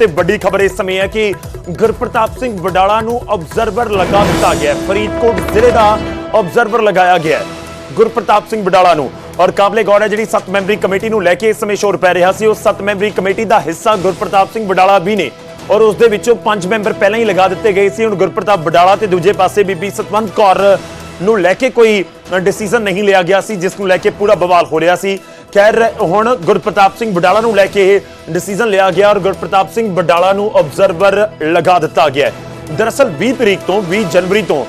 ਤੇ ਵੱਡੀ ਖਬਰ ਇਸ ਸਮੇਂ ਹੈ ਕਿ ਗੁਰਪ੍ਰਤਾਪ ਸਿੰਘ ਵਡਾਲਾ ਨੂੰ ਆਬਜ਼ਰਵਰ ਲਗਾ ਦਿੱਤਾ ਗਿਆ ਹੈ। ਫਰੀਦਕੋਟ ਜ਼ਿਲ੍ਹੇ ਦਾ ਆਬਜ਼ਰਵਰ ਲਗਾਇਆ ਗਿਆ ਹੈ ਗੁਰਪ੍ਰਤਾਪ ਸਿੰਘ ਵਡਾਲਾ ਨੂੰ। ਔਰ ਕਾਬਲੇ ਗੌਰ ਹੈ, ਜਿਹੜੀ 7 ਮੈਂਬਰੀ ਕਮੇਟੀ ਨੂੰ ਲੈ ਕੇ ਇਸ ਸਮੇਂ ਸ਼ੋਰ ਪੈ ਰਿਹਾ ਸੀ ਉਸ 7 ਮੈਂਬਰੀ ਕਮੇਟੀ ਦਾ ਹਿੱਸਾ ਗੁਰਪ੍ਰਤਾਪ ਸਿੰਘ ਵਡਾਲਾ ਵੀ ਨੇ। ਔਰ ਉਸ ਦੇ ਵਿੱਚੋਂ ਪੰਜ ਮੈਂਬਰ ਪਹਿਲਾਂ ਹੀ ਲਗਾ ਦਿੱਤੇ ਗਏ ਸੀ। ਹੁਣ ਗੁਰਪ੍ਰਤਾਪ ਵਡਾਲਾ ਤੇ ਦੂਜੇ ਪਾਸੇ ਬੀਬੀ ਸਤਵੰਤ ਕੌਰ ਨੂੰ ਲੈ ਕੇ ਕੋਈ ਡਿਸੀਜਨ ਨਹੀਂ ਲਿਆ ਗਿਆ ਸੀ, ਜਿਸ ਨੂੰ ਲੈ ਕੇ ਪੂਰਾ ਬਵਾਲ ਹੋ ਰਿਹਾ ਸੀ। ਖੈਰ ਹੁਣ ਗੁਰਪ੍ਰਤਾਪ ਸਿੰਘ ਵਡਾਲਾ ਨੂੰ ਲੈ ਕੇ ਇਹ ਡਿਸੀਜਨ ਲਿਆ ਗਿਆ ਔਰ ਗੁਰਪ੍ਰਤਾਪ ਸਿੰਘ ਵਡਾਲਾ ਨੂੰ ਆਬਜ਼ਰਵਰ ਲਗਾ ਦਿੱਤਾ ਗਿਆ ਦਰਅਸਲ 20 ਤਰੀਕ ਤੋਂ 20 ਜਨਵਰੀ ਤੋਂ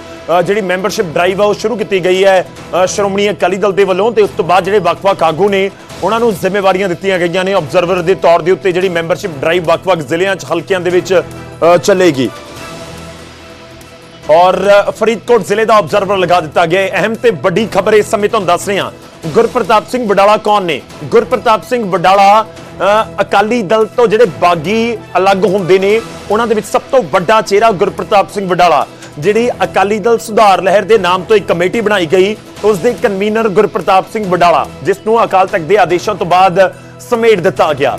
ਜਿਹੜੀ ਮੈਂਬਰਸ਼ਿਪ ਡਰਾਈਵ ਆ ਉਹ ਸ਼ੁਰੂ ਕੀਤੀ ਗਈ ਹੈ। ਸ਼੍ਰੋਮਣੀ ਅਕਾਲੀ ਦਲ ਦੇ ਵੱਲੋਂ ਤੇ ਉਸ ਤੋਂ ਬਾਅਦ ਜਿਹੜੇ ਵੱਖ-ਵੱਖ ਆਗੂ ਨੇ ਉਹਨਾਂ ਨੂੰ ਜ਼ਿੰਮੇਵਾਰੀਆਂ ਦਿੱਤੀਆਂ ਗਈਆਂ ਨੇ ਆਬਜ਼ਰਵਰ ਦੇ ਤੌਰ ਦੇ ਉੱਤੇ ਜਿਹੜੀ ਮੈਂਬਰਸ਼ਿਪ ਡਰਾਈਵ ਵੱਖ-ਵੱਖ ਜ਼ਿਲ੍ਹਿਆਂ 'ਚ ਹਲਕਿਆਂ ਦੇ ਵਿੱਚ ਅ, ਚੱਲੇਗੀ। ਔਰ ਫਰੀਦਕੋਟ ਜ਼ਿਲ੍ਹੇ ਦਾ ਆਬਜ਼ਰਵਰ ਲਗਾ ਦਿੱਤਾ ਗਿਆ ਅਹਿਮ ਤੇ ਵੱਡੀ ਖਬਰ ਇਸ ਸਮੇਂ ਤੁਹਾਨੂੰ ਦੱਸ ਰਹੇ। ਹਾਂ ਗੁਰਪ੍ਰਤਾਪ ਸਿੰਘ ਬਡਾਲਾ ਕੌਣ ਨੇ? ਗੁਰਪ੍ਰਤਾਪ ਸਿੰਘ ਬਡਾਲਾ ਅਕਾਲੀ ਦਲ ਤੋਂ ਜਿਹੜੇ ਬਾਗੀ ਅਲੱਗ ਹੁੰਦੇ ਨੇ, ਉਹਨਾਂ ਦੇ ਵਿੱਚ ਸਭ ਤੋਂ ਵੱਡਾ ਚਿਹਰਾ ਗੁਰਪ੍ਰਤਾਪ ਸਿੰਘ ਬਡਾਲਾ ਜਿਹੜੀ ਅਕਾਲੀ ਦਲ ਸੁਧਾਰ ਲਹਿਰ ਦੇ ਨਾਮ ਤੋਂ ਇੱਕ ਕਮੇਟੀ ਬਣਾਈ ਗਈ, ਉਸ ਦੇ ਕਨਵੀਨਰ ਗੁਰਪ੍ਰਤਾਪ ਸਿੰਘ ਬਡਾਲਾ ਜਿਸ ਨੂੰ ਅਕਾਲ ਤਖਤ ਦੇ ਆਦੇਸ਼ਾਂ ਤੋਂ ਬਾਅਦ ਸਮੇਟ ਦਿੱਤਾ ਗਿਆ।